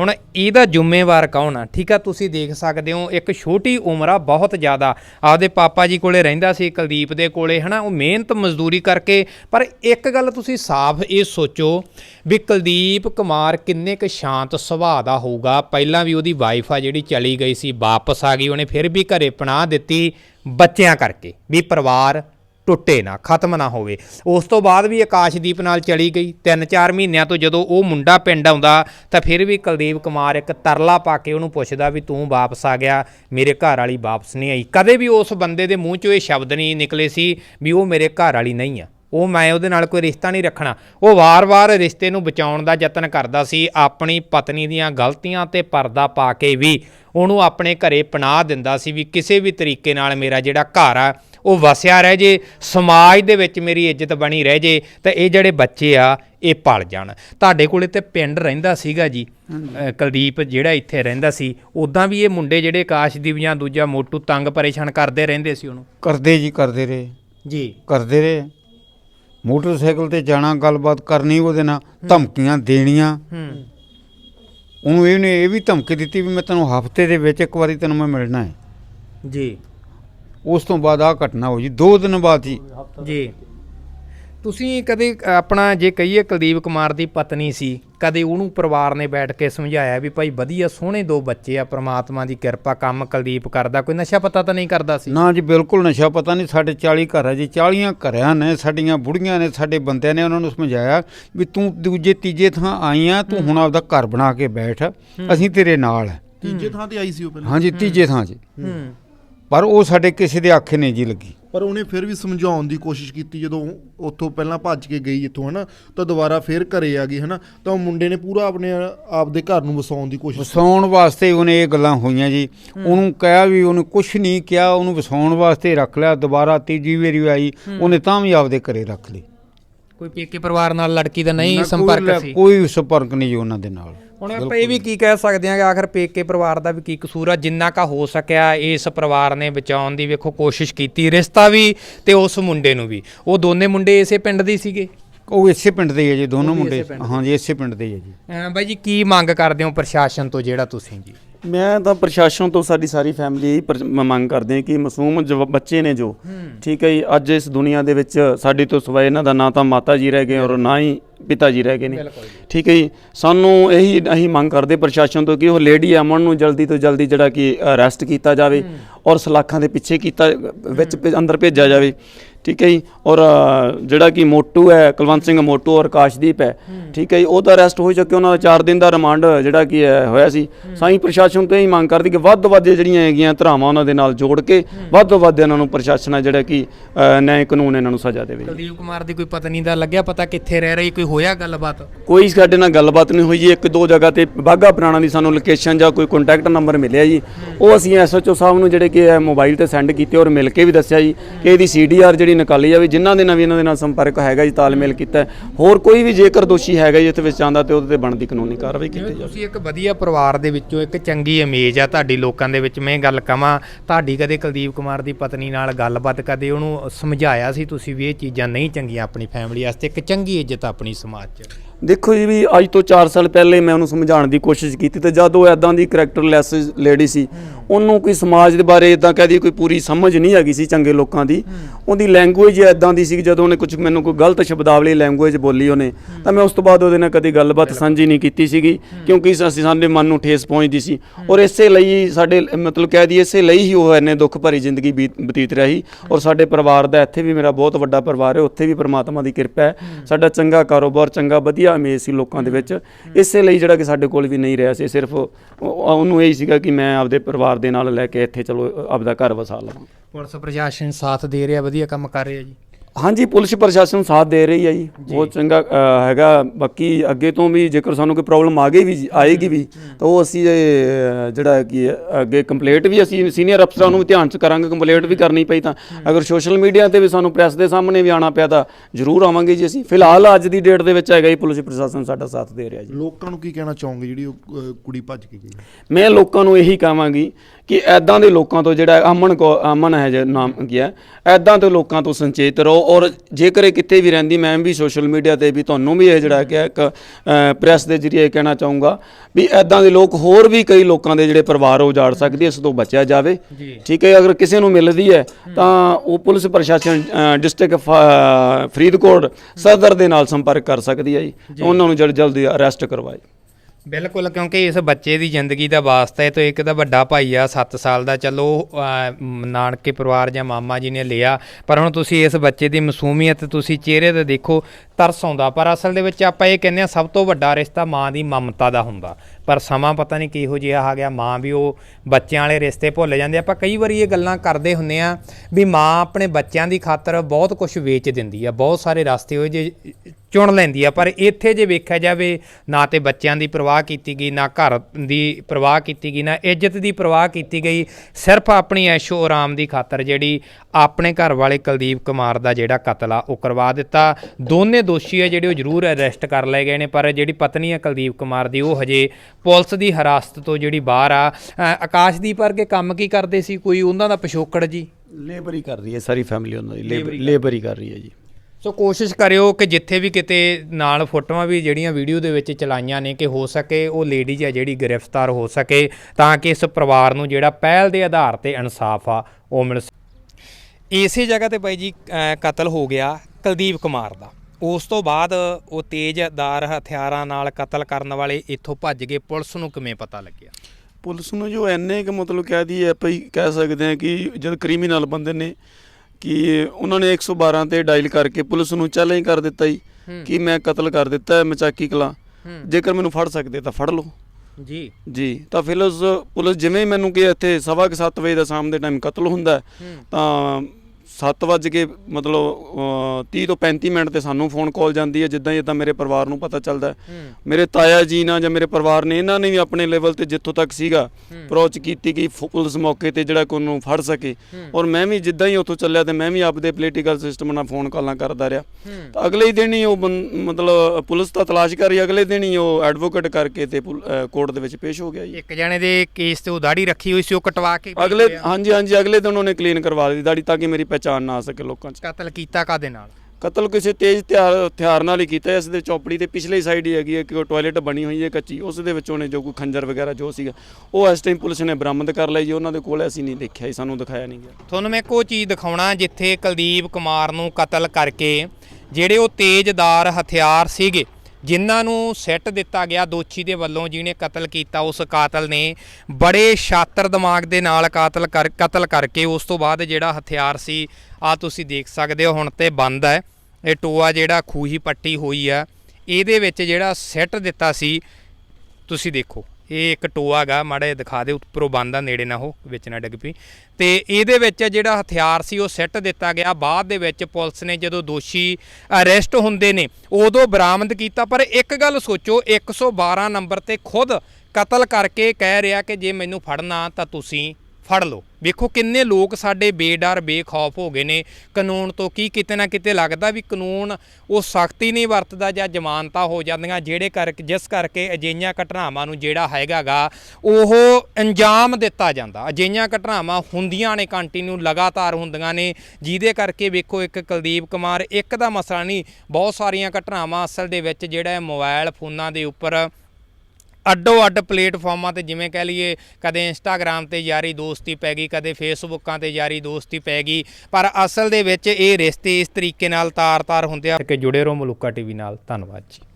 ਹੁਣ ਇਹਦਾ ਜ਼ਿੰਮੇਵਾਰ ਕੌਣ ਆ? ਠੀਕ ਆ, ਤੁਸੀਂ ਦੇਖ ਸਕਦੇ ਹੋ, ਇੱਕ ਛੋਟੀ ਉਮਰ ਆ, ਬਹੁਤ ਜ਼ਿਆਦਾ। ਆਪਦੇ ਪਾਪਾ ਜੀ ਕੋਲੇ ਰਹਿੰਦਾ ਸੀ, ਕੁਲਦੀਪ ਦੇ ਕੋਲੇ, ਹਨਾ, ਉਹ ਮਿਹਨਤ, ਮਜ਼ਦੂਰੀ ਕਰਕੇ। ਪਰ ਇੱਕ ਗੱਲ ਤੁਸੀਂ ਸਾਫ਼ ਇਹ ਸੋਚੋ ਵੀ ਕੁਲਦੀਪ ਕੁਮਾਰ ਕਿੰਨੇ ਕੁ ਸ਼ਾਂਤ ਸੁਭਾਅ ਦਾ ਹੋਊਗਾ। ਪਹਿਲਾਂ ਵੀ ਉਹਦੀ ਵਾਈਫ ਆ ਜਿਹੜੀ ਚਲੀ ਗਈ ਸੀ, ਵਾਪਸ ਆ ਗਈ, ਉਹਨੇ ਫਿਰ ਵੀ ਘਰੇ ਪਨਾਹ ਦਿੱਤੀ ਬੱਚਿਆਂ ਕਰਕੇ, ਵੀ ਪਰਿਵਾਰ ਟੁੱਟੇ ਨਾ, ਖਤਮ ਨਾ ਹੋਵੇ। ਉਸ ਤੋਂ ਬਾਅਦ ਵੀ ਆਕਾਸ਼ਦੀਪ ਨਾਲ ਚਲੀ ਗਈ। 3-4 ਮਹੀਨਿਆਂ ਤੋਂ ਜਦੋਂ ਉਹ ਮੁੰਡਾ ਪਿੰਡ ਆਉਂਦਾ, ਤਾਂ ਫਿਰ ਵੀ ਕੁਲਦੀਪ ਕੁਮਾਰ ਇੱਕ ਤਰਲਾ ਪਾ ਕੇ ਉਹਨੂੰ ਪੁੱਛਦਾ ਵੀ ਤੂੰ ਵਾਪਸ ਆ ਗਿਆ, ਮੇਰੇ ਘਰ ਵਾਲੀ ਵਾਪਸ ਨਹੀਂ ਆਈ। ਕਦੇ ਵੀ ਉਸ ਬੰਦੇ ਦੇ ਮੂੰਹ 'ਚੋਂ ਇਹ ਸ਼ਬਦ ਨਹੀਂ ਨਿਕਲੇ ਸੀ ਵੀ ਉਹ ਮੇਰੇ ਘਰ ਵਾਲੀ ਨਹੀਂ ਆ। ਉਹ ਮੈਂ ਉਹਦੇ ਨਾਲ ਕੋਈ ਰਿਸ਼ਤਾ ਨਹੀਂ ਰੱਖਣਾ। ਉਹ ਵਾਰ-ਵਾਰ ਰਿਸ਼ਤੇ ਨੂੰ ਬਚਾਉਣ ਦਾ ਯਤਨ ਕਰਦਾ ਸੀ, ਆਪਣੀ ਪਤਨੀ ਦੀਆਂ ਗਲਤੀਆਂ ਤੇ ਪਰਦਾ ਪਾ ਕੇ ਵੀ ਉਹਨੂੰ ਆਪਣੇ ਘਰੇ ਪਨਾਹ ਦਿੰਦਾ ਸੀ ਵੀ ਕਿਸੇ ਵੀ ਤਰੀਕੇ ਨਾਲ ਮੇਰਾ ਜਿਹੜਾ ਘਰ ਆ ਉਹ ਵਸਿਆ ਰਹਿ ਜੇ ਸਮਾਜ ਦੇ ਵਿੱਚ ਮੇਰੀ ਇੱਜ਼ਤ ਬਣੀ ਰਹਿ ਜੇ ਤਾਂ ਇਹ ਜਿਹੜੇ ਬੱਚੇ ਆ ਇਹ ਪਲ ਜਾਣ। ਤੁਹਾਡੇ ਕੋਲੇ ਤੇ ਪਿੰਡ ਰਹਿੰਦਾ ਸੀਗਾ ਜੀ ਕੁਲਦੀਪ ਜਿਹੜਾ ਇੱਥੇ ਰਹਿੰਦਾ ਸੀ ਉਦਾਂ ਵੀ ਇਹ ਮੁੰਡੇ ਜਿਹੜੇ ਕਾਸ਼ਦੀਪ ਜਾਂ ਦੂਜਾ ਮੋਟੂ ਤੰਗ ਪਰੇਸ਼ਾਨ ਕਰਦੇ ਰਹਿੰਦੇ ਸੀ ਉਹਨੂੰ? ਕਰਦੇ ਜੀ ਕਰਦੇ ਰਹੇ। ਜੀ। ਕਰਦੇ ਰਹੇ। ਮੋਟਰਸਾਈਕਲ ਤੇ ਜਾਣਾ ਗੱਲਬਾਤ ਕਰਨੀ ਉਹਦੇ ਨਾਲ ਧਮਕੀਆਂ ਦੇਣੀਆਂ। ਹੂੰ। ਉਹਨੂੰ ਇਹਨੇ ਇਹ ਵੀ ਧਮਕੀ ਦਿੱਤੀ ਵੀ ਮੈਂ ਤੈਨੂੰ ਹਫ਼ਤੇ ਦੇ ਵਿੱਚ ਇੱਕ ਵਾਰੀ ਤੈਨੂੰ ਮੈਂ ਮਿਲਣਾ ਹੈ। ਜੀ। ਉਸ ਤੋਂ ਬਾਅਦ ਆ ਘਟਨਾ ਹੋਈ ਜੀ ਦੋ ਦਿਨ ਬਾਅਦ ਜੀ। ਜੀ। ਤੁਸੀਂ ਕਦੇ ਆਪਣਾ ਜੇ ਕਹੀਏ ਕੁਲਦੀਪ ਕੁਮਾਰ ਦੀ ਪਤਨੀ ਸੀ ਕਦੇ ਉਹਨੂੰ ਪਰਿਵਾਰ ਨੇ ਬੈਠ ਕੇ ਸਮਝਾਇਆ ਵੀ ਭਾਈ ਵਧੀਆ ਸੋਹਣੇ ਦੋ ਬੱਚੇ ਆ ਪ੍ਰਮਾਤਮਾ ਦੀ ਕਿਰਪਾ ਕੰਮ ਕੁਲਦੀਪ ਕਰਦਾ ਕੋਈ ਨਸ਼ਾ ਪਤਾ ਤਾਂ ਨਹੀਂ ਕਰਦਾ ਸੀ? ਨਾ ਜੀ ਬਿਲਕੁਲ ਨਸ਼ਾ ਪਤਾ ਨਹੀਂ ਸਾਡੇ 40 ਘਰ ਹੈ ਜੀ 40 ਘਰਿਆਂ ਨੇ ਸਾਡੀਆਂ ਬੁੜੀਆਂ ਨੇ ਸਾਡੇ ਬੰਦਿਆਂ ਨੇ ਉਹਨਾਂ ਨੂੰ ਸਮਝਾਇਆ ਵੀ ਤੂੰ ਦੂਜੇ ਤੀਜੇ ਥਾਂ ਆਈ ਆ ਤੂੰ ਹੁਣ ਆਪਦਾ ਘਰ ਬਣਾ ਕੇ ਬੈਠ ਅਸੀਂ ਤੇਰੇ ਨਾਲ ਹੈ ਤੀਜੇ ਥਾਂ ਤੇ ਆਈ ਸੀ ਉਹ ਪਹਿਲਾਂ? ਹਾਂਜੀ ਤੀਜੇ ਥਾਂ 'ਚ ਹੂੰ। ਪਰ ਉਹ ਸਾਡੇ ਕਿਸੇ ਦੇ ਆਖੇ ਨਹੀਂ ਜੀ ਲੱਗੀ। ਪਰ ਉਹਨੇ ਫਿਰ ਵੀ ਸਮਝਾਉਣ ਦੀ ਕੋਸ਼ਿਸ਼ ਕੀਤੀ ਜਦੋਂ ਉੱਥੋਂ ਪਹਿਲਾਂ ਭੱਜ ਕੇ ਗਈ ਇੱਥੋਂ ਹਨਾ ਤਾਂ ਦੁਬਾਰਾ ਫਿਰ ਘਰੇ ਆ ਗਈ ਹਨਾ ਤਾਂ ਉਹ ਮੁੰਡੇ ਨੇ ਪੂਰਾ ਆਪਣੇ ਆਪ ਦੇ ਘਰ ਨੂੰ ਵਸਾਉਣ ਦੀ ਕੋਸ਼ਿਸ਼ ਵਸਾਉਣ ਵਾਸਤੇ ਉਹਨੇ ਇਹ ਗੱਲਾਂ ਹੋਈਆਂ ਜੀ। ਉਹਨੂੰ ਕਿਹਾ ਵੀ ਉਹਨੇ ਕੁਝ ਨਹੀਂ ਕਿਹਾ ਉਹਨੂੰ ਵਸਾਉਣ ਵਾਸਤੇ ਰੱਖ ਲਿਆ ਦੁਬਾਰਾ ਤੀਜੀ ਵਾਰੀ ਆਈ ਉਹਨੇ ਤਾਂ ਵੀ ਆਪਦੇ ਘਰੇ ਰੱਖ ਲਈ। ਕੋਈ ਪੇਕੇ ਪਰਿਵਾਰ ਨਾਲ ਲੜਕੀ ਦਾ ਨਹੀਂ ਸੰਪਰਕ ਸੀ? ਕੋਈ ਸੰਪਰਕ ਨਹੀਂ ਜੀ ਉਹਨਾਂ ਦੇ ਨਾਲ। ਹੁਣ ਆਪਾਂ ਇਹ ਵੀ ਕੀ ਕਹਿ ਸਕਦੇ ਹਾਂ ਕਿ ਆਖਰ ਪੇਕੇ ਪਰਿਵਾਰ ਦਾ ਵੀ ਕੀ ਕਸੂਰ ਆ? ਜਿੰਨਾ ਕਾ ਹੋ ਸਕਿਆ ਇਸ ਪਰਿਵਾਰ ਨੇ ਬਚਾਉਣ ਦੀ ਵੇਖੋ ਕੋਸ਼ਿਸ਼ ਕੀਤੀ ਰਿਸ਼ਤਾ ਵੀ ਤੇ ਉਸ ਮੁੰਡੇ ਨੂੰ ਵੀ। ਉਹ ਦੋਨੇ ਮੁੰਡੇ ਇਸੇ ਪਿੰਡ ਦੇ ਹੀ ਸੀਗੇ? ਉਹ ਇਸੇ ਪਿੰਡ ਦੇ ਹੀ ਹੈ ਜੀ ਦੋਨੋਂ ਮੁੰਡੇ। ਹਾਂਜੀ ਇਸੇ ਪਿੰਡ ਦੇ ਹੀ ਹੈ ਜੀ। ਅਹ ਬਾਈ ਜੀ ਕੀ ਮੰਗ ਕਰਦੇ ਹੋ ਪ੍ਰਸ਼ਾਸਨ ਤੋਂ ਜਿਹੜਾ ਤੁਸੀਂ ਜੀ? ਮੈਂ ਤਾਂ ਪ੍ਰਸ਼ਾਸਨ ਤੋਂ ਸਾਡੀ ਸਾਰੀ ਫੈਮਿਲੀ ਇਹੀ ਮੰਗ ਕਰਦੇ ਹਾਂ ਕਿ ਮਾਸੂਮ ਬੱਚੇ ਨੇ ਜੋ। ਠੀਕ ਹੈ ਜੀ ਅੱਜ ਇਸ ਦੁਨੀਆ ਦੇ ਵਿੱਚ ਸਾਡੀ ਤੋਂ ਸਿਵਾਏ ਇਹਨਾਂ ਦਾ ਨਾ ਤਾਂ ਮਾਤਾ ਜੀ ਰਹਿ ਗਏ ਔਰ ਨਾ ਹੀ ਪਿਤਾ ਜੀ ਰਹਿ ਗਏ ਨੇ। ਠੀਕ ਹੈ ਜੀ ਸਾਨੂੰ ਇਹੀ ਅਸੀਂ ਮੰਗ ਕਰਦੇ ਪ੍ਰਸ਼ਾਸਨ ਤੋਂ ਕਿ ਉਹ ਲੇਡੀ ਅਮਨ ਨੂੰ ਜਲਦੀ ਤੋਂ ਜਲਦੀ ਜਿਹੜਾ ਕਿ ਅਰੈਸਟ ਕੀਤਾ ਜਾਵੇ ਔਰ ਸਲਾਖਾਂ ਦੇ ਪਿੱਛੇ ਕੀਤਾ ਵਿੱਚ ਅੰਦਰ ਭੇਜਿਆ ਜਾਵੇ। ਠੀਕ ਹੈ ਜੀ? ਔਰ ਜਿਹੜਾ ਕਿ ਮੋਟੂ ਹੈ ਕੁਲਵੰਤ ਸਿੰਘ ਮੋਟੂ ਔਰ ਕਾਸ਼ਦੀਪ ਹੈ ਠੀਕ ਹੈ ਜੀ? ਉਹ ਤਾਂ ਅਰੈਸਟ ਹੋ ਚੁੱਕੇ ਉਹਨਾਂ ਦਾ 4 ਦਿਨ ਦਾ ਰਿਮਾਂਡ ਜਿਹੜਾ ਕਿ ਹੈ ਹੋਇਆ ਸੀ। ਸਾਈਂ ਪ੍ਰਸ਼ਾਸਨ ਤੋਂ ਇਹ ਮੰਗ ਕਰਦੀ ਕਿ ਵੱਧ ਤੋਂ ਵੱਧ ਜਿਹੜੀਆਂ ਹੈਗੀਆਂ ਧਰਾਵਾਂ ਉਹਨਾਂ ਦੇ ਨਾਲ ਜੋੜ ਕੇ ਵੱਧ ਤੋਂ ਵੱਧ ਇਹਨਾਂ ਨੂੰ ਪ੍ਰਸ਼ਾਸਨ ਹੈ ਜਿਹੜਾ ਕਿ ਨਿਆਂ ਕਾਨੂੰਨ ਇਹਨਾਂ ਨੂੰ ਸਜ਼ਾ ਦੇਵੇ। ਕੁਲਦੀਪ ਕੁਮਾਰ ਦੀ ਕੋਈ ਪਤਨੀ ਦਾ ਲੱਗਿਆ ਪਤਾ ਕਿੱਥੇ ਰਹਿ ਰਹੀ ਕੋਈ ਹੋਇਆ ਗੱਲਬਾਤ? ਕੋਈ ਸਾਡੇ ਨਾਲ ਗੱਲਬਾਤ ਨਹੀਂ ਹੋਈ ਜੀ ਇੱਕ ਦੋ ਜਗ੍ਹਾ ਤੇ ਬਾਗਾ ਪੁਰਾਣਾ ਦੀ ਸਾਨੂੰ ਲੋਕੇਸ਼ਨ ਜਾਂ ਕੋਈ ਕੰਟੈਕਟ ਨੰਬਰ ਮਿਲਿਆ ਜੀ। ਉਹ ਅਸੀਂ ਐਸਐਚਓ ਸਾਹਿਬ ਨੂੰ ਜਿਹੜੇ ਕਿ ਮੋਬਾਈਲ ਤੇ ਸੈਂਡ ਕੀਤੇ ਔਰ ਮਿਲ ਕੇ ਵੀ ਦੱਸਿਆ ਜੀ ਕਿ ਇਹਦੀ ਸੀਡੀਆਰ ਜਿਹੜੀ ਨਿਕਾਲੀ ਜਾਵੇ ਜਿਨ੍ਹਾਂ ਦੇ ਨਾਲ ਵੀ ਇਹਨਾਂ ਦੇ ਨਾਲ ਸੰਪਰਕ ਹੈਗਾ ਜੀ ਤਾਲਮੇਲ ਕੀਤਾ। ਹੋਰ ਕੋਈ ਵੀ ਜੇਕਰ ਦੋਸ਼ੀ ਹੈਗਾ ਜੀ ਇੱਥੇ ਵਿੱਚ ਆਂਦਾ ਤੇ ਉਹਦੇ ਤੇ ਬਣਦੀ ਕਾਨੂੰਨੀ ਕਾਰਵਾਈ ਕੀਤੀ ਜਿਵੇਂ ਤੁਸੀਂ ਇੱਕ ਵਧੀਆ ਪਰਿਵਾਰ ਦੇ ਵਿੱਚੋਂ ਇੱਕ ਚੰਗੀ ਇਮੇਜ ਆ ਤੁਹਾਡੀ ਲੋਕਾਂ ਦੇ ਵਿੱਚ ਮੈਂ ਇਹ ਗੱਲ ਕਵਾਂ ਤੁਹਾਡੀ ਕਦੇ ਕੁਲਦੀਪ ਕੁਮਾਰ ਦੀ ਪਤਨੀ ਨਾਲ ਗੱਲਬਾਤ ਕਦੇ ਉਹਨੂੰ ਸਮਝਾਇਆ ਸੀ ਤੁਸੀਂ ਵੀ ਇਹ ਚੀਜ਼ਾਂ ਨਹੀਂ ਚੰਗੀਆਂ ਆਪਣੀ ਫੈਮਿਲੀ ਵਾਸਤੇ ਇੱਕ ਚੰਗੀ ਇੱਜ਼ਤ ਆਪਣੀ ਸਮਾਜ 'ਚ ਦੇਖੋ ਜੀ ਵੀ ਅੱਜ ਤੋਂ 4 ਸਾਲ ਪਹਿਲੇ ਮੈਂ ਉਹਨੂੰ ਸਮਝਾਉਣ ਦੀ ਕੋਸ਼ਿਸ਼ ਕੀਤੀ ਤੇ ਜਦ ਉਹ ਐਦਾਂ ਦੀ ਕਰੈਕਟਰਲੈਸ ਲੇਡੀ ਸੀ ਉਹਨੂੰ ਕੋਈ ਸਮਾਜ ਦੇ ਬਾਰੇ ਇਦਾਂ ਕਹਦੀ ਕੋਈ ਪੂਰੀ ਸਮਝ ਨਹੀਂ ਹੈਗੀ ਸੀ ਚੰਗੇ ਲੋਕਾਂ ਦੀ। ਉਹਦੀ ਲੈਂਗੁਏਜ ਐਦਾਂ ਦੀ ਸੀ ਕਿ ਜਦੋਂ ਉਹਨੇ ਕੁਝ ਮੈਨੂੰ ਕੋਈ ਗਲਤ ਸ਼ਬਦਾਵਲੀ ਲੈਂਗੁਏਜ ਬੋਲੀ ਉਹਨੇ ਤਾਂ ਮੈਂ ਉਸ ਤੋਂ ਬਾਅਦ ਉਹਦੇ ਨਾਲ ਕਦੀ ਗੱਲਬਾਤ ਸਾਂਝੀ ਨਹੀਂ ਕੀਤੀ ਸੀਗੀ ਕਿਉਂਕਿ ਅਸੀਂ ਸਾਡੇ ਮਨ ਨੂੰ ਠੇਸ ਪਹੁੰਚਦੀ ਸੀ। ਔਰ ਇਸੇ ਲਈ ਸਾਡੇ ਮਤਲਬ ਕਹਿ ਦਈਏ ਇਸੇ ਲਈ ਹੀ ਉਹ ਇੰਨੇ ਦੁੱਖ ਭਰੀ ਜ਼ਿੰਦਗੀ ਬੀਤ- ਬਤੀਤ ਰਹੀ। ਔਰ ਸਾਡੇ ਪਰਿਵਾਰ ਦਾ ਇੱਥੇ ਵੀ ਮੇਰਾ ਬਹੁਤ ਵੱਡਾ ਪਰਿਵਾਰ ਹੈ ਉੱਥੇ ਵੀ ਪ੍ਰਮਾਤਮਾ ਦੀ ਕਿਰਪਾ ਹੈ। ਸਾਡਾ ਚੰਗਾ ਕਾਰੋਬਾਰ ਚੰਗਾ ਵਧੀਆ ਇਮੇਜ ਸੀ ਲੋਕਾਂ ਦੇ ਵਿੱਚ। ਇਸੇ ਲਈ ਜਿਹੜਾ ਕਿ ਸਾਡੇ ਕੋਲ ਵੀ ਨਹੀਂ ਰਿਹਾ ਸੀ, ਸਿਰਫ ਉਹਨੂੰ ਇਹ ਸੀਗਾ ਕਿ ਮੈਂ ਆਪਦੇ ਪਰਿਵਾਰ ਦੇ ਨਾਲ ਲੈ ਕੇ ਇੱਥੇ ਚਲੋ, ਆਪਦਾ ਘਰ ਵਸਾ ਲਵਾਂ। ਪੁਲਿਸ ਪ੍ਰਸ਼ਾਸਨ ਸਾਥ ਦੇ ਰਿਹਾ, ਵਧੀਆ ਕੰਮ ਕਰ ਰਿਹਾ ਜੀ। ਹਾਂਜੀ ਪੁਲਿਸ ਪ੍ਰਸ਼ਾਸਨ ਸਾਥ ਦੇ ਰਹੀ ਹੈ ਜੀ। ਬਹੁਤ ਚੰਗਾ ਹੈਗਾ। ਬਾਕੀ ਅੱਗੇ ਤੋਂ ਵੀ ਜੇਕਰ ਸਾਨੂੰ ਕੋਈ ਪ੍ਰੋਬਲਮ ਆ ਗਈ ਵੀ ਆਏਗੀ ਵੀ ਤਾਂ ਉਹ ਅਸੀਂ ਜਿਹੜਾ ਕੀ ਅੱਗੇ ਕੰਪਲੇਂਟ ਵੀ ਅਸੀਂ ਸੀਨੀਅਰ ਅਫਸਰਾਂ ਨੂੰ ਵੀ ਧਿਆਨ ਚ ਕਰਾਂਗੇ ਕੰਪਲੇਂਟ ਵੀ ਕਰਨੀ ਪਈ ਤਾਂ। ਅਗਰ ਸੋਸ਼ਲ ਮੀਡੀਆ ਤੇ ਵੀ ਸਾਨੂੰ ਪ੍ਰੈਸ ਦੇ ਸਾਹਮਣੇ ਵੀ ਆਣਾ ਪਿਆ ਤਾਂ ਜ਼ਰੂਰ ਆਵਾਂਗੇ ਜੀ ਅਸੀਂ। ਫਿਲਹਾਲ ਅੱਜ ਦੀ ਡੇਟ ਦੇ ਵਿੱਚ ਹੈਗਾ ਜੀ ਪੁਲਿਸ ਪ੍ਰਸ਼ਾਸਨ ਸਾਡਾ ਸਾਥ ਦੇ ਰਿਹਾ ਜੀ। ਲੋਕਾਂ ਨੂੰ ਕੀ ਕਹਿਣਾ ਚਾਹੋਗੇ ਜਿਹੜੀ ਉਹ ਕੁੜੀ ਭੱਜ ਕੇ ਗਈ? ਮੈਂ ਲੋਕਾਂ ਨੂੰ ਇਹੀ ਕਹਾਂਗੀ ਕਿ ਐਦਾਂ ਦੇ ਲੋਕਾਂ ਤੋਂ ਜਿਹੜਾ ਅਮਨ ਕੋ ਅਮਨ ਹੈ ਜੇ ਨਾਮ ਕੀ ਹੈ ਐਦਾਂ ਦੇ ਲੋਕਾਂ ਤੋਂ ਸੰਚੇਤ ਰਹੋ ਔਰ ਜੇਕਰ ਇਹ ਕਿਤੇ ਵੀ ਰਹਿੰਦੀ ਮੈਂ ਵੀ ਸੋਸ਼ਲ ਮੀਡੀਆ ਤੇ ਵੀ ਤੁਹਾਨੂੰ ਵੀ ਇਹ ਜਿਹੜਾ ਕਿ ਇੱਕ ਪ੍ਰੈਸ ਦੇ ਜਰੀਏ ਇਹ ਕਹਿਣਾ ਚਾਹੂੰਗਾ ਵੀ ਐਦਾਂ ਦੇ ਲੋਕ ਹੋਰ ਵੀ ਕਈ ਲੋਕਾਂ ਦੇ ਜਿਹੜੇ ਪਰਿਵਾਰ ਉਹ ਉਜਾੜ ਸਕਦੇ ਇਸ ਤੋਂ ਬਚਿਆ ਜਾਵੇ। ਠੀਕ ਹੈ ਅਗਰ ਕਿਸੇ ਨੂੰ ਮਿਲਦੀ ਹੈ ਤਾਂ ਉਹ ਪੁਲਿਸ ਪ੍ਰਸ਼ਾਸਨ ਡਿਸਟ੍ਰਿਕਟ ਫਰੀਦਕੋਟ ਸਦਰ ਦੇ ਨਾਲ ਸੰਪਰਕ ਕਰ ਸਕਦੀ ਹੈ ਜੀ। ਉਹਨਾਂ ਨੂੰ ਜਲਦੀ ਅਰੈਸਟ ਕਰਵਾਏ। ਬਿਲਕੁਲ, ਕਿਉਂਕਿ ਇਸ ਬੱਚੇ ਦੀ ਜ਼ਿੰਦਗੀ ਦਾ ਵਾਸਤਾ ਹੈ ਤਾਂ ਇੱਕ ਤਾਂ ਵੱਡਾ ਭਾਈ ਆ 7 ਸਾਲ ਦਾ, ਚਲੋ ਨਾਨਕੇ ਪਰਿਵਾਰ ਜਾਂ ਮਾਮਾ ਜੀ ਨੇ ਲਿਆ, ਪਰ ਹੁਣ ਤੁਸੀਂ ਇਸ ਬੱਚੇ ਦੀ ਮਾਸੂਮੀਅਤ ਤੁਸੀਂ ਚਿਹਰੇ ਤੇ ਦੇਖੋ ਤਰਸ ਆਉਂਦਾ, ਪਰ ਅਸਲ ਦੇ ਵਿੱਚ ਆਪਾਂ ਇਹ ਕਹਿੰਦੇ ਆ ਸਭ ਤੋਂ ਵੱਡਾ ਰਿਸ਼ਤਾ ਮਾਂ ਦੀ ਮਮਤਾ ਦਾ ਹੁੰਦਾ। ਪਰ ਸਮਾਂ ਪਤਾ ਨਹੀਂ ਕਿਹੋ ਜਿਹਾ ਆ ਗਿਆ, ਮਾਂ ਵੀ ਉਹ ਬੱਚਿਆਂ ਵਾਲੇ ਰਿਸ਼ਤੇ ਭੁੱਲ ਜਾਂਦੇ ਆਪਾਂ ਕਈ ਵਾਰੀ ਇਹ ਗੱਲਾਂ ਕਰਦੇ ਹੁੰਨੇ ਆ ਵੀ ਮਾਂ ਆਪਣੇ ਬੱਚਿਆਂ ਦੀ ਖਾਤਰ ਬਹੁਤ ਕੁਝ ਵੇਚ ਦਿੰਦੀ ਆ, ਬਹੁਤ ਸਾਰੇ ਰਸਤੇ ਹੋਏ ਜੇ ਚੁਣ ਲੈਂਦੀ ਆ। ਪਰ ਇੱਥੇ ਜੇ ਵੇਖਿਆ ਜਾਵੇ, ਨਾ ਤੇ ਬੱਚਿਆਂ ਦੀ ਪਰਵਾਹ ਕੀਤੀ ਗਈ, ਨਾ ਘਰ ਦੀ ਪਰਵਾਹ ਕੀਤੀ ਗਈ, ਨਾ ਇੱਜ਼ਤ ਦੀ ਪਰਵਾਹ ਕੀਤੀ ਗਈ। ਸਿਰਫ ਆਪਣੀ ਐਸ਼ੋ ਆਰਾਮ ਦੀ ਖਾਤਰ ਜਿਹੜੀ ਆਪਣੇ ਘਰ ਵਾਲੇ ਕੁਲਦੀਪ ਕੁਮਾਰ ਦਾ ਜਿਹੜਾ ਕਤਲ ਆ, ਉਹ ਕਰਵਾ ਦਿੱਤਾ। ਦੋਨੇ ਦੋਸ਼ੀ ਆ ਜਿਹੜੇ ਉਹ ਜ਼ਰੂਰ ਅਰੈਸਟ ਕਰ ਲਏ ਗਏ ਨੇ ਪਰ ਜਿਹੜੀ ਪਤਨੀ ਆ ਕੁਲਦੀਪ ਕੁਮਾਰ ਦੀ ਉਹ ਹਜੇ ਪੁਲਿਸ ਦੀ ਹਿਰਾਸਤ ਤੋਂ ਜਿਹੜੀ ਬਾਹਰ ਆ। ਆਕਾਸ਼ਦੀਪ ਵਰਗੇ ਕੰਮ ਕੀ ਕਰਦੇ ਸੀ ਕੋਈ? ਉਹਨਾਂ ਦਾ ਪਿਛੋਕੜ ਜੀ? ਲੇਬਰ ਹੀ ਕਰ ਰਹੀ ਹੈ ਸਾਰੀ ਫੈਮਿਲੀ ਉਹਨਾਂ ਦੀ। ਲੇਬਰ ਹੀ ਕਰ ਰਹੀ ਹੈ। ਜੀ। ਸੋ ਕੋਸ਼ਿਸ਼ ਕਰਿਓ ਕਿ ਜਿੱਥੇ ਵੀ ਕਿਤੇ ਨਾਲ ਫੋਟੋਆਂ ਵੀ ਜਿਹੜੀਆਂ ਵੀਡੀਓ ਦੇ ਵਿੱਚ ਚਲਾਈਆਂ ਨੇ ਕਿ ਹੋ ਸਕੇ ਉਹ ਲੇਡੀਜ਼ ਆ ਜਿਹੜੀ ਗ੍ਰਿਫਤਾਰ ਹੋ ਸਕੇ ਤਾਂ ਕਿ ਇਸ ਪਰਿਵਾਰ ਨੂੰ ਜਿਹੜਾ ਪਹਿਲ ਦੇ ਆਧਾਰ ਤੇ ਇਨਸਾਫ ਆ ਉਹ ਮਿਲ ਸਕੇ। ਇਸੇ ਜਗ੍ਹਾ ਤੇ ਬਾਈ ਜੀ ਕਤਲ ਹੋ ਗਿਆ ਕੁਲਦੀਪ ਕੁਮਾਰ ਦਾ। ਉਸ ਤੋਂ ਬਾਅਦ ਉਹ ਤੇਜ਼ਦਾਰ ਹਥਿਆਰਾਂ ਨਾਲ ਕਤਲ ਕਰਨ ਵਾਲੇ ਇੱਥੋਂ ਭੱਜ ਗਏ। ਪੁਲਿਸ ਨੂੰ ਕਿਵੇਂ ਪਤਾ ਲੱਗਿਆ? ਪੁਲਿਸ ਨੂੰ ਜੋ ਐਨੇ ਕਿ ਮਤਲਬ ਕਹਿ ਦਈਏ ਆਪਾਂ ਹੀ ਕਹਿ ਸਕਦੇ ਹਾਂ ਕਿ ਜਦ ਕ੍ਰਿਮੀਨਲ ਬੰਦੇ ਨੇ ਕਿ ਉਹਨਾਂ ਨੇ 112 ਤੇ ਡਾਇਲ ਕਰਕੇ ਪੁਲਿਸ ਨੂੰ ਚੈਲੰਜ ਕਰ ਦਿੱਤਾ ਜੀ ਕਿ ਮੈਂ ਕਤਲ ਕਰ ਦਿੱਤਾ ਹੈ ਮਚਾਕੀ ਕਲਾਂ। ਜੇਕਰ ਮੈਨੂੰ ਫੜ ਸਕਦੇ ਤਾਂ ਫੜ ਲਓ। ਜੀ। ਜੀ ਤਾਂ ਫਿਰ ਉਸ ਪੁਲਿਸ ਜਿਵੇਂ ਮੈਨੂੰ ਕਿ ਇੱਥੇ ਸਵਾ ਕੁ ਸੱਤ ਵਜੇ ਦਾ ਸ਼ਾਮ ਦੇ ਟਾਈਮ ਕਤਲ ਹੁੰਦਾ ਤਾਂ 7 ਵਜੇ ਕੇ ਮਤਲਬ ਅ, 30 ਤੋਂ 35 ਮਿੰਟ ਤੇ ਸਾਨੂੰ ਫੋਨ ਕਾਲ ਜਾਂਦੀ ਹੈ ਜਿੱਦਾਂ ਜਿੱਦਾਂ ਮੇਰੇ ਪਰਿਵਾਰ ਨੂੰ ਪਤਾ ਚੱਲਦਾ। ਮੇਰੇ ਤਾਇਆ ਜੀ ਨਾਲ ਜਾਂ ਮੇਰੇ ਪਰਿਵਾਰ ਨੇ ਇਹਨਾਂ ਨੇ ਵੀ ਆਪਣੇ ਲੈਵਲ ਤੇ ਜਿੱਥੋਂ ਤੱਕ ਸੀਗਾ ਅਪਰੋਚ ਕੀਤੀ ਕਿ ਪੁਲਿਸ ਮੌਕੇ ਤੇ ਜਿਹੜਾ ਕੋਈ ਨੂੰ ਫੜ ਸਕੇ। ਔਰ ਮੈਂ ਵੀ ਜਿੱਦਾਂ ਹੀ ਉੱਥੋਂ ਚੱਲਿਆ ਤੇ ਮੈਂ ਵੀ ਆਪਦੇ ਪੋਲੀਟੀਕਲ ਸਿਸਟਮ ਨਾਲ ਫੋਨ ਕਾਲਾਂ ਕਰਦਾ ਰਿਹਾ। ਤਾਂ ਅਗਲੇ ਹੀ ਦਿਨ ਹੀ ਉਹ ਮਤਲਬ ਪੁਲਿਸ ਤਾਂ ਤਲਾਸ਼ ਕਰ ਰਹੀ ਅਗਲੇ ਦਿਨ ਹੀ ਉਹ ਐਡਵੋਕੇਟ ਕਰਕੇ ਤੇ ਕੋਰਟ ਦੇ ਵਿੱਚ ਪੇਸ਼ ਹੋ ਗਿਆ ਜੀ। ਇੱਕ ਜਣੇ ਦੇ ਕੇਸ ਤੇ ਉਹ ਦਾੜੀ ਰੱਖੀ ਹੋਈ ਸੀ ਉਹ ਕਟਵਾ ਕੇ ਅਗਲੇ। ਹਾਂਜੀ ਹਾਂਜੀ ਅਗਲੇ ਦਿਨ ਉਹਨੇ ਕਲੀਨ ਕਰਵਾ ਲਈ ਦਾੜੀ ਤਾਂ ਕਿ ਮੇਰੀ ਪਹਿਚਾਣ ਨਾ ਆ ਸਕੇ ਲੋਕਾਂ 'ਚ। ਕਤਲ ਕੀਤਾ ਕਾਦੇ ਨਾਲ? ਕਤਲ ਕਿਸੇ ਤੇਜ਼ ਹਥਿਆਰ ਹਥਿਆਰ ਨਾਲ ਹੀ ਕੀਤਾ। ਇਸ ਦੇ ਚੌਪੜੀ ਦੇ ਪਿਛਲੇ ਸਾਈਡ ਹੀ ਹੈਗੀ ਹੈ ਕਿ ਉਹ ਟਾਇਲਟ ਬਣੀ ਹੋਈ ਹੈ ਕੱਚੀ। ਉਸ ਦੇ ਵਿੱਚ ਉਹਨੇ ਜੋ ਕੋਈ ਖੰਜਰ ਵਗੈਰਾ ਜੋ ਸੀਗਾ ਉਹ ਇਸ ਟਾਈਮ ਪੁਲਿਸ ਨੇ ਬਰਾਮਦ ਕਰ ਲਿਆ ਜੀ। ਉਹਨਾਂ ਦੇ ਕੋਲ ਅਸੀਂ ਨਹੀਂ ਦੇਖਿਆ ਜੀ ਸਾਨੂੰ ਦਿਖਾਇਆ ਨਹੀਂ ਗਿਆ। ਤੁਹਾਨੂੰ ਮੈਂ ਇੱਕ ਉਹ ਚੀਜ਼ ਦਿਖਾਉਣਾ ਜਿੱਥੇ ਕੁਲਦੀਪ ਕੁਮਾਰ ਨੂੰ ਕਤਲ ਕਰਕੇ ਜਿਹੜੇ ਉਹ ਤੇਜ਼ਦਾਰ ਹਥਿਆਰ ਸੀਗੇ ਜਿਨ੍ਹਾਂ ਨੂੰ ਸੈੱਟ ਦਿੱਤਾ ਗਿਆ, ਦੋਸ਼ੀ ਦੇ ਵੱਲੋਂ ਜਿਹਨੇ ਕਤਲ ਕੀਤਾ, ਉਸ ਕਾਤਲ ਨੇ ਬੜੇ ਸ਼ਾਤਰ ਦਿਮਾਗ ਦੇ ਨਾਲ ਕਾਤਲ ਕਰ, ਕਤਲ ਕਰਕੇ ਉਸ ਤੋਂ ਬਾਅਦ ਜਿਹੜਾ ਹਥਿਆਰ ਸੀ ਆ ਤੁਸੀਂ ਦੇਖ ਸਕਦੇ ਹੋ, ਹੁਣ ਤੇ ਬੰਦ ਹੈ। ਇਹ ਟੋਆ ਜਿਹੜਾ ਖੂਹੀ ਪੱਟੀ ਹੋਈ ਆ ਇਹਦੇ ਵਿੱਚ ਜਿਹੜਾ ਸੈੱਟ ਦਿੱਤਾ ਸੀ, ਤੁਸੀਂ ਦੇਖੋ। ਇਹ ਇੱਕ ਟੋਆ ਗਾ, ਮਾੜਾ ਜਿਹਾ ਦਿਖਾ ਦੇ, ਉੱਪਰੋਂ ਬੰਦ ਆ, ਨੇੜੇ ਨਾ ਹੋ, ਵਿੱਚ ਨਾ ਡਿੱਗ ਪਈ। ਤੇ ਇਹਦੇ ਵਿੱਚ ਜਿਹੜਾ ਹਥਿਆਰ ਸੀ, ਉਹ ਸੈੱਟ ਦਿੱਤਾ ਗਿਆ। ਬਾਅਦ ਦੇ ਵਿੱਚ ਪੁਲਿਸ ਨੇ ਜਦੋਂ ਦੋਸ਼ੀ ਅਰੈਸਟ ਹੁੰਦੇ ਨੇ, ਉਦੋਂ ਬਰਾਮਦ ਕੀਤਾ। ਪਰ ਇੱਕ ਗੱਲ ਸੋਚੋ 112 ਨੰਬਰ ਤੇ ਖੁਦ ਕਤਲ ਕਰਕੇ ਕਹਿ ਰਿਹਾ ਕਿ ਜੇ ਮੈਨੂੰ ਫੜਨਾ ਤਾਂ ਤੁਸੀਂ ਫੜ ਲਓ। ਵੇਖੋ ਕਿੰਨੇ ਲੋਕ ਸਾਡੇ ਬੇਡਰ, ਬੇਖੌਫ ਹੋ ਗਏ ਨੇ। ਕਾਨੂੰਨ ਤੋਂ ਕੀ ਕਿਤੇ ਨਾ ਕਿਤੇ ਲੱਗਦਾ ਵੀ ਕਾਨੂੰਨ ਉਹ ਸਖਤੀ ਨਹੀਂ ਵਰਤਦਾ ਜਾਂ ਜਮਾਨਤਾ ਹੋ ਜਾਂਦੀਆਂ, ਜਿਹੜੇ ਕਰਕੇ ਜਿਸ ਕਰਕੇ ਅਜਿਹੀਆਂ ਘਟਨਾਵਾਂ ਨੂੰ ਜਿਹੜਾ ਹੈਗਾਗਾ, ਉਹ ਅੰਜਾਮ ਦਿੱਤਾ ਜਾਂਦਾ। ਅਜਿਹੀਆਂ ਘਟਨਾਵਾਂ ਹੁੰਦੀਆਂ ਨੇ, ਕੰਟੀਨਿਊ ਲਗਾਤਾਰ ਹੁੰਦੀਆਂ ਨੇ। ਜਿਹਦੇ ਕਰਕੇ ਵੇਖੋ ਇੱਕ ਕੁਲਦੀਪ ਕੁਮਾਰ ਇੱਕ ਦਾ ਮਸਲਾ ਨਹੀਂ, ਬਹੁਤ ਸਾਰੀਆਂ ਘਟਨਾਵਾਂ ਅਸਲ ਦੇ ਵਿੱਚ ਜਿਹੜਾ ਇਹ ਮੋਬਾਈਲ ਫੋਨਾਂ ਦੇ ਉੱਪਰ ਅੱਡੋ ਅੱਡ ਪਲੇਟਫਾਰਮਾਂ ਤੇ ਜਿਵੇਂ ਕਹਿ ਲਈਏ, ਕਦੇ ਇੰਸਟਾਗ੍ਰam ਤੇ ਯਾਰੀ ਦੋਸਤੀ ਪੈ ਗਈ, ਕਦੇ ਫੇਸਬੁੱਕਾਂ ਤੇ ਯਾਰੀ ਦੋਸਤੀ ਪੈ ਗਈ, ਪਰ ਅਸਲ ਦੇ ਵਿੱਚ ਇਹ ਰਿਸ਼ਤੇ ਇਸ ਤਰੀਕੇ ਨਾਲ ਤਾਰ-ਤਾਰ ਹੁੰਦੇ ਆ। ਕਿ ਜੁੜੇ ਰਹੋ ਮਲੂਕਾ ਟੀਵੀ ਨਾਲ, ਧੰਨਵਾਦ ਜੀ।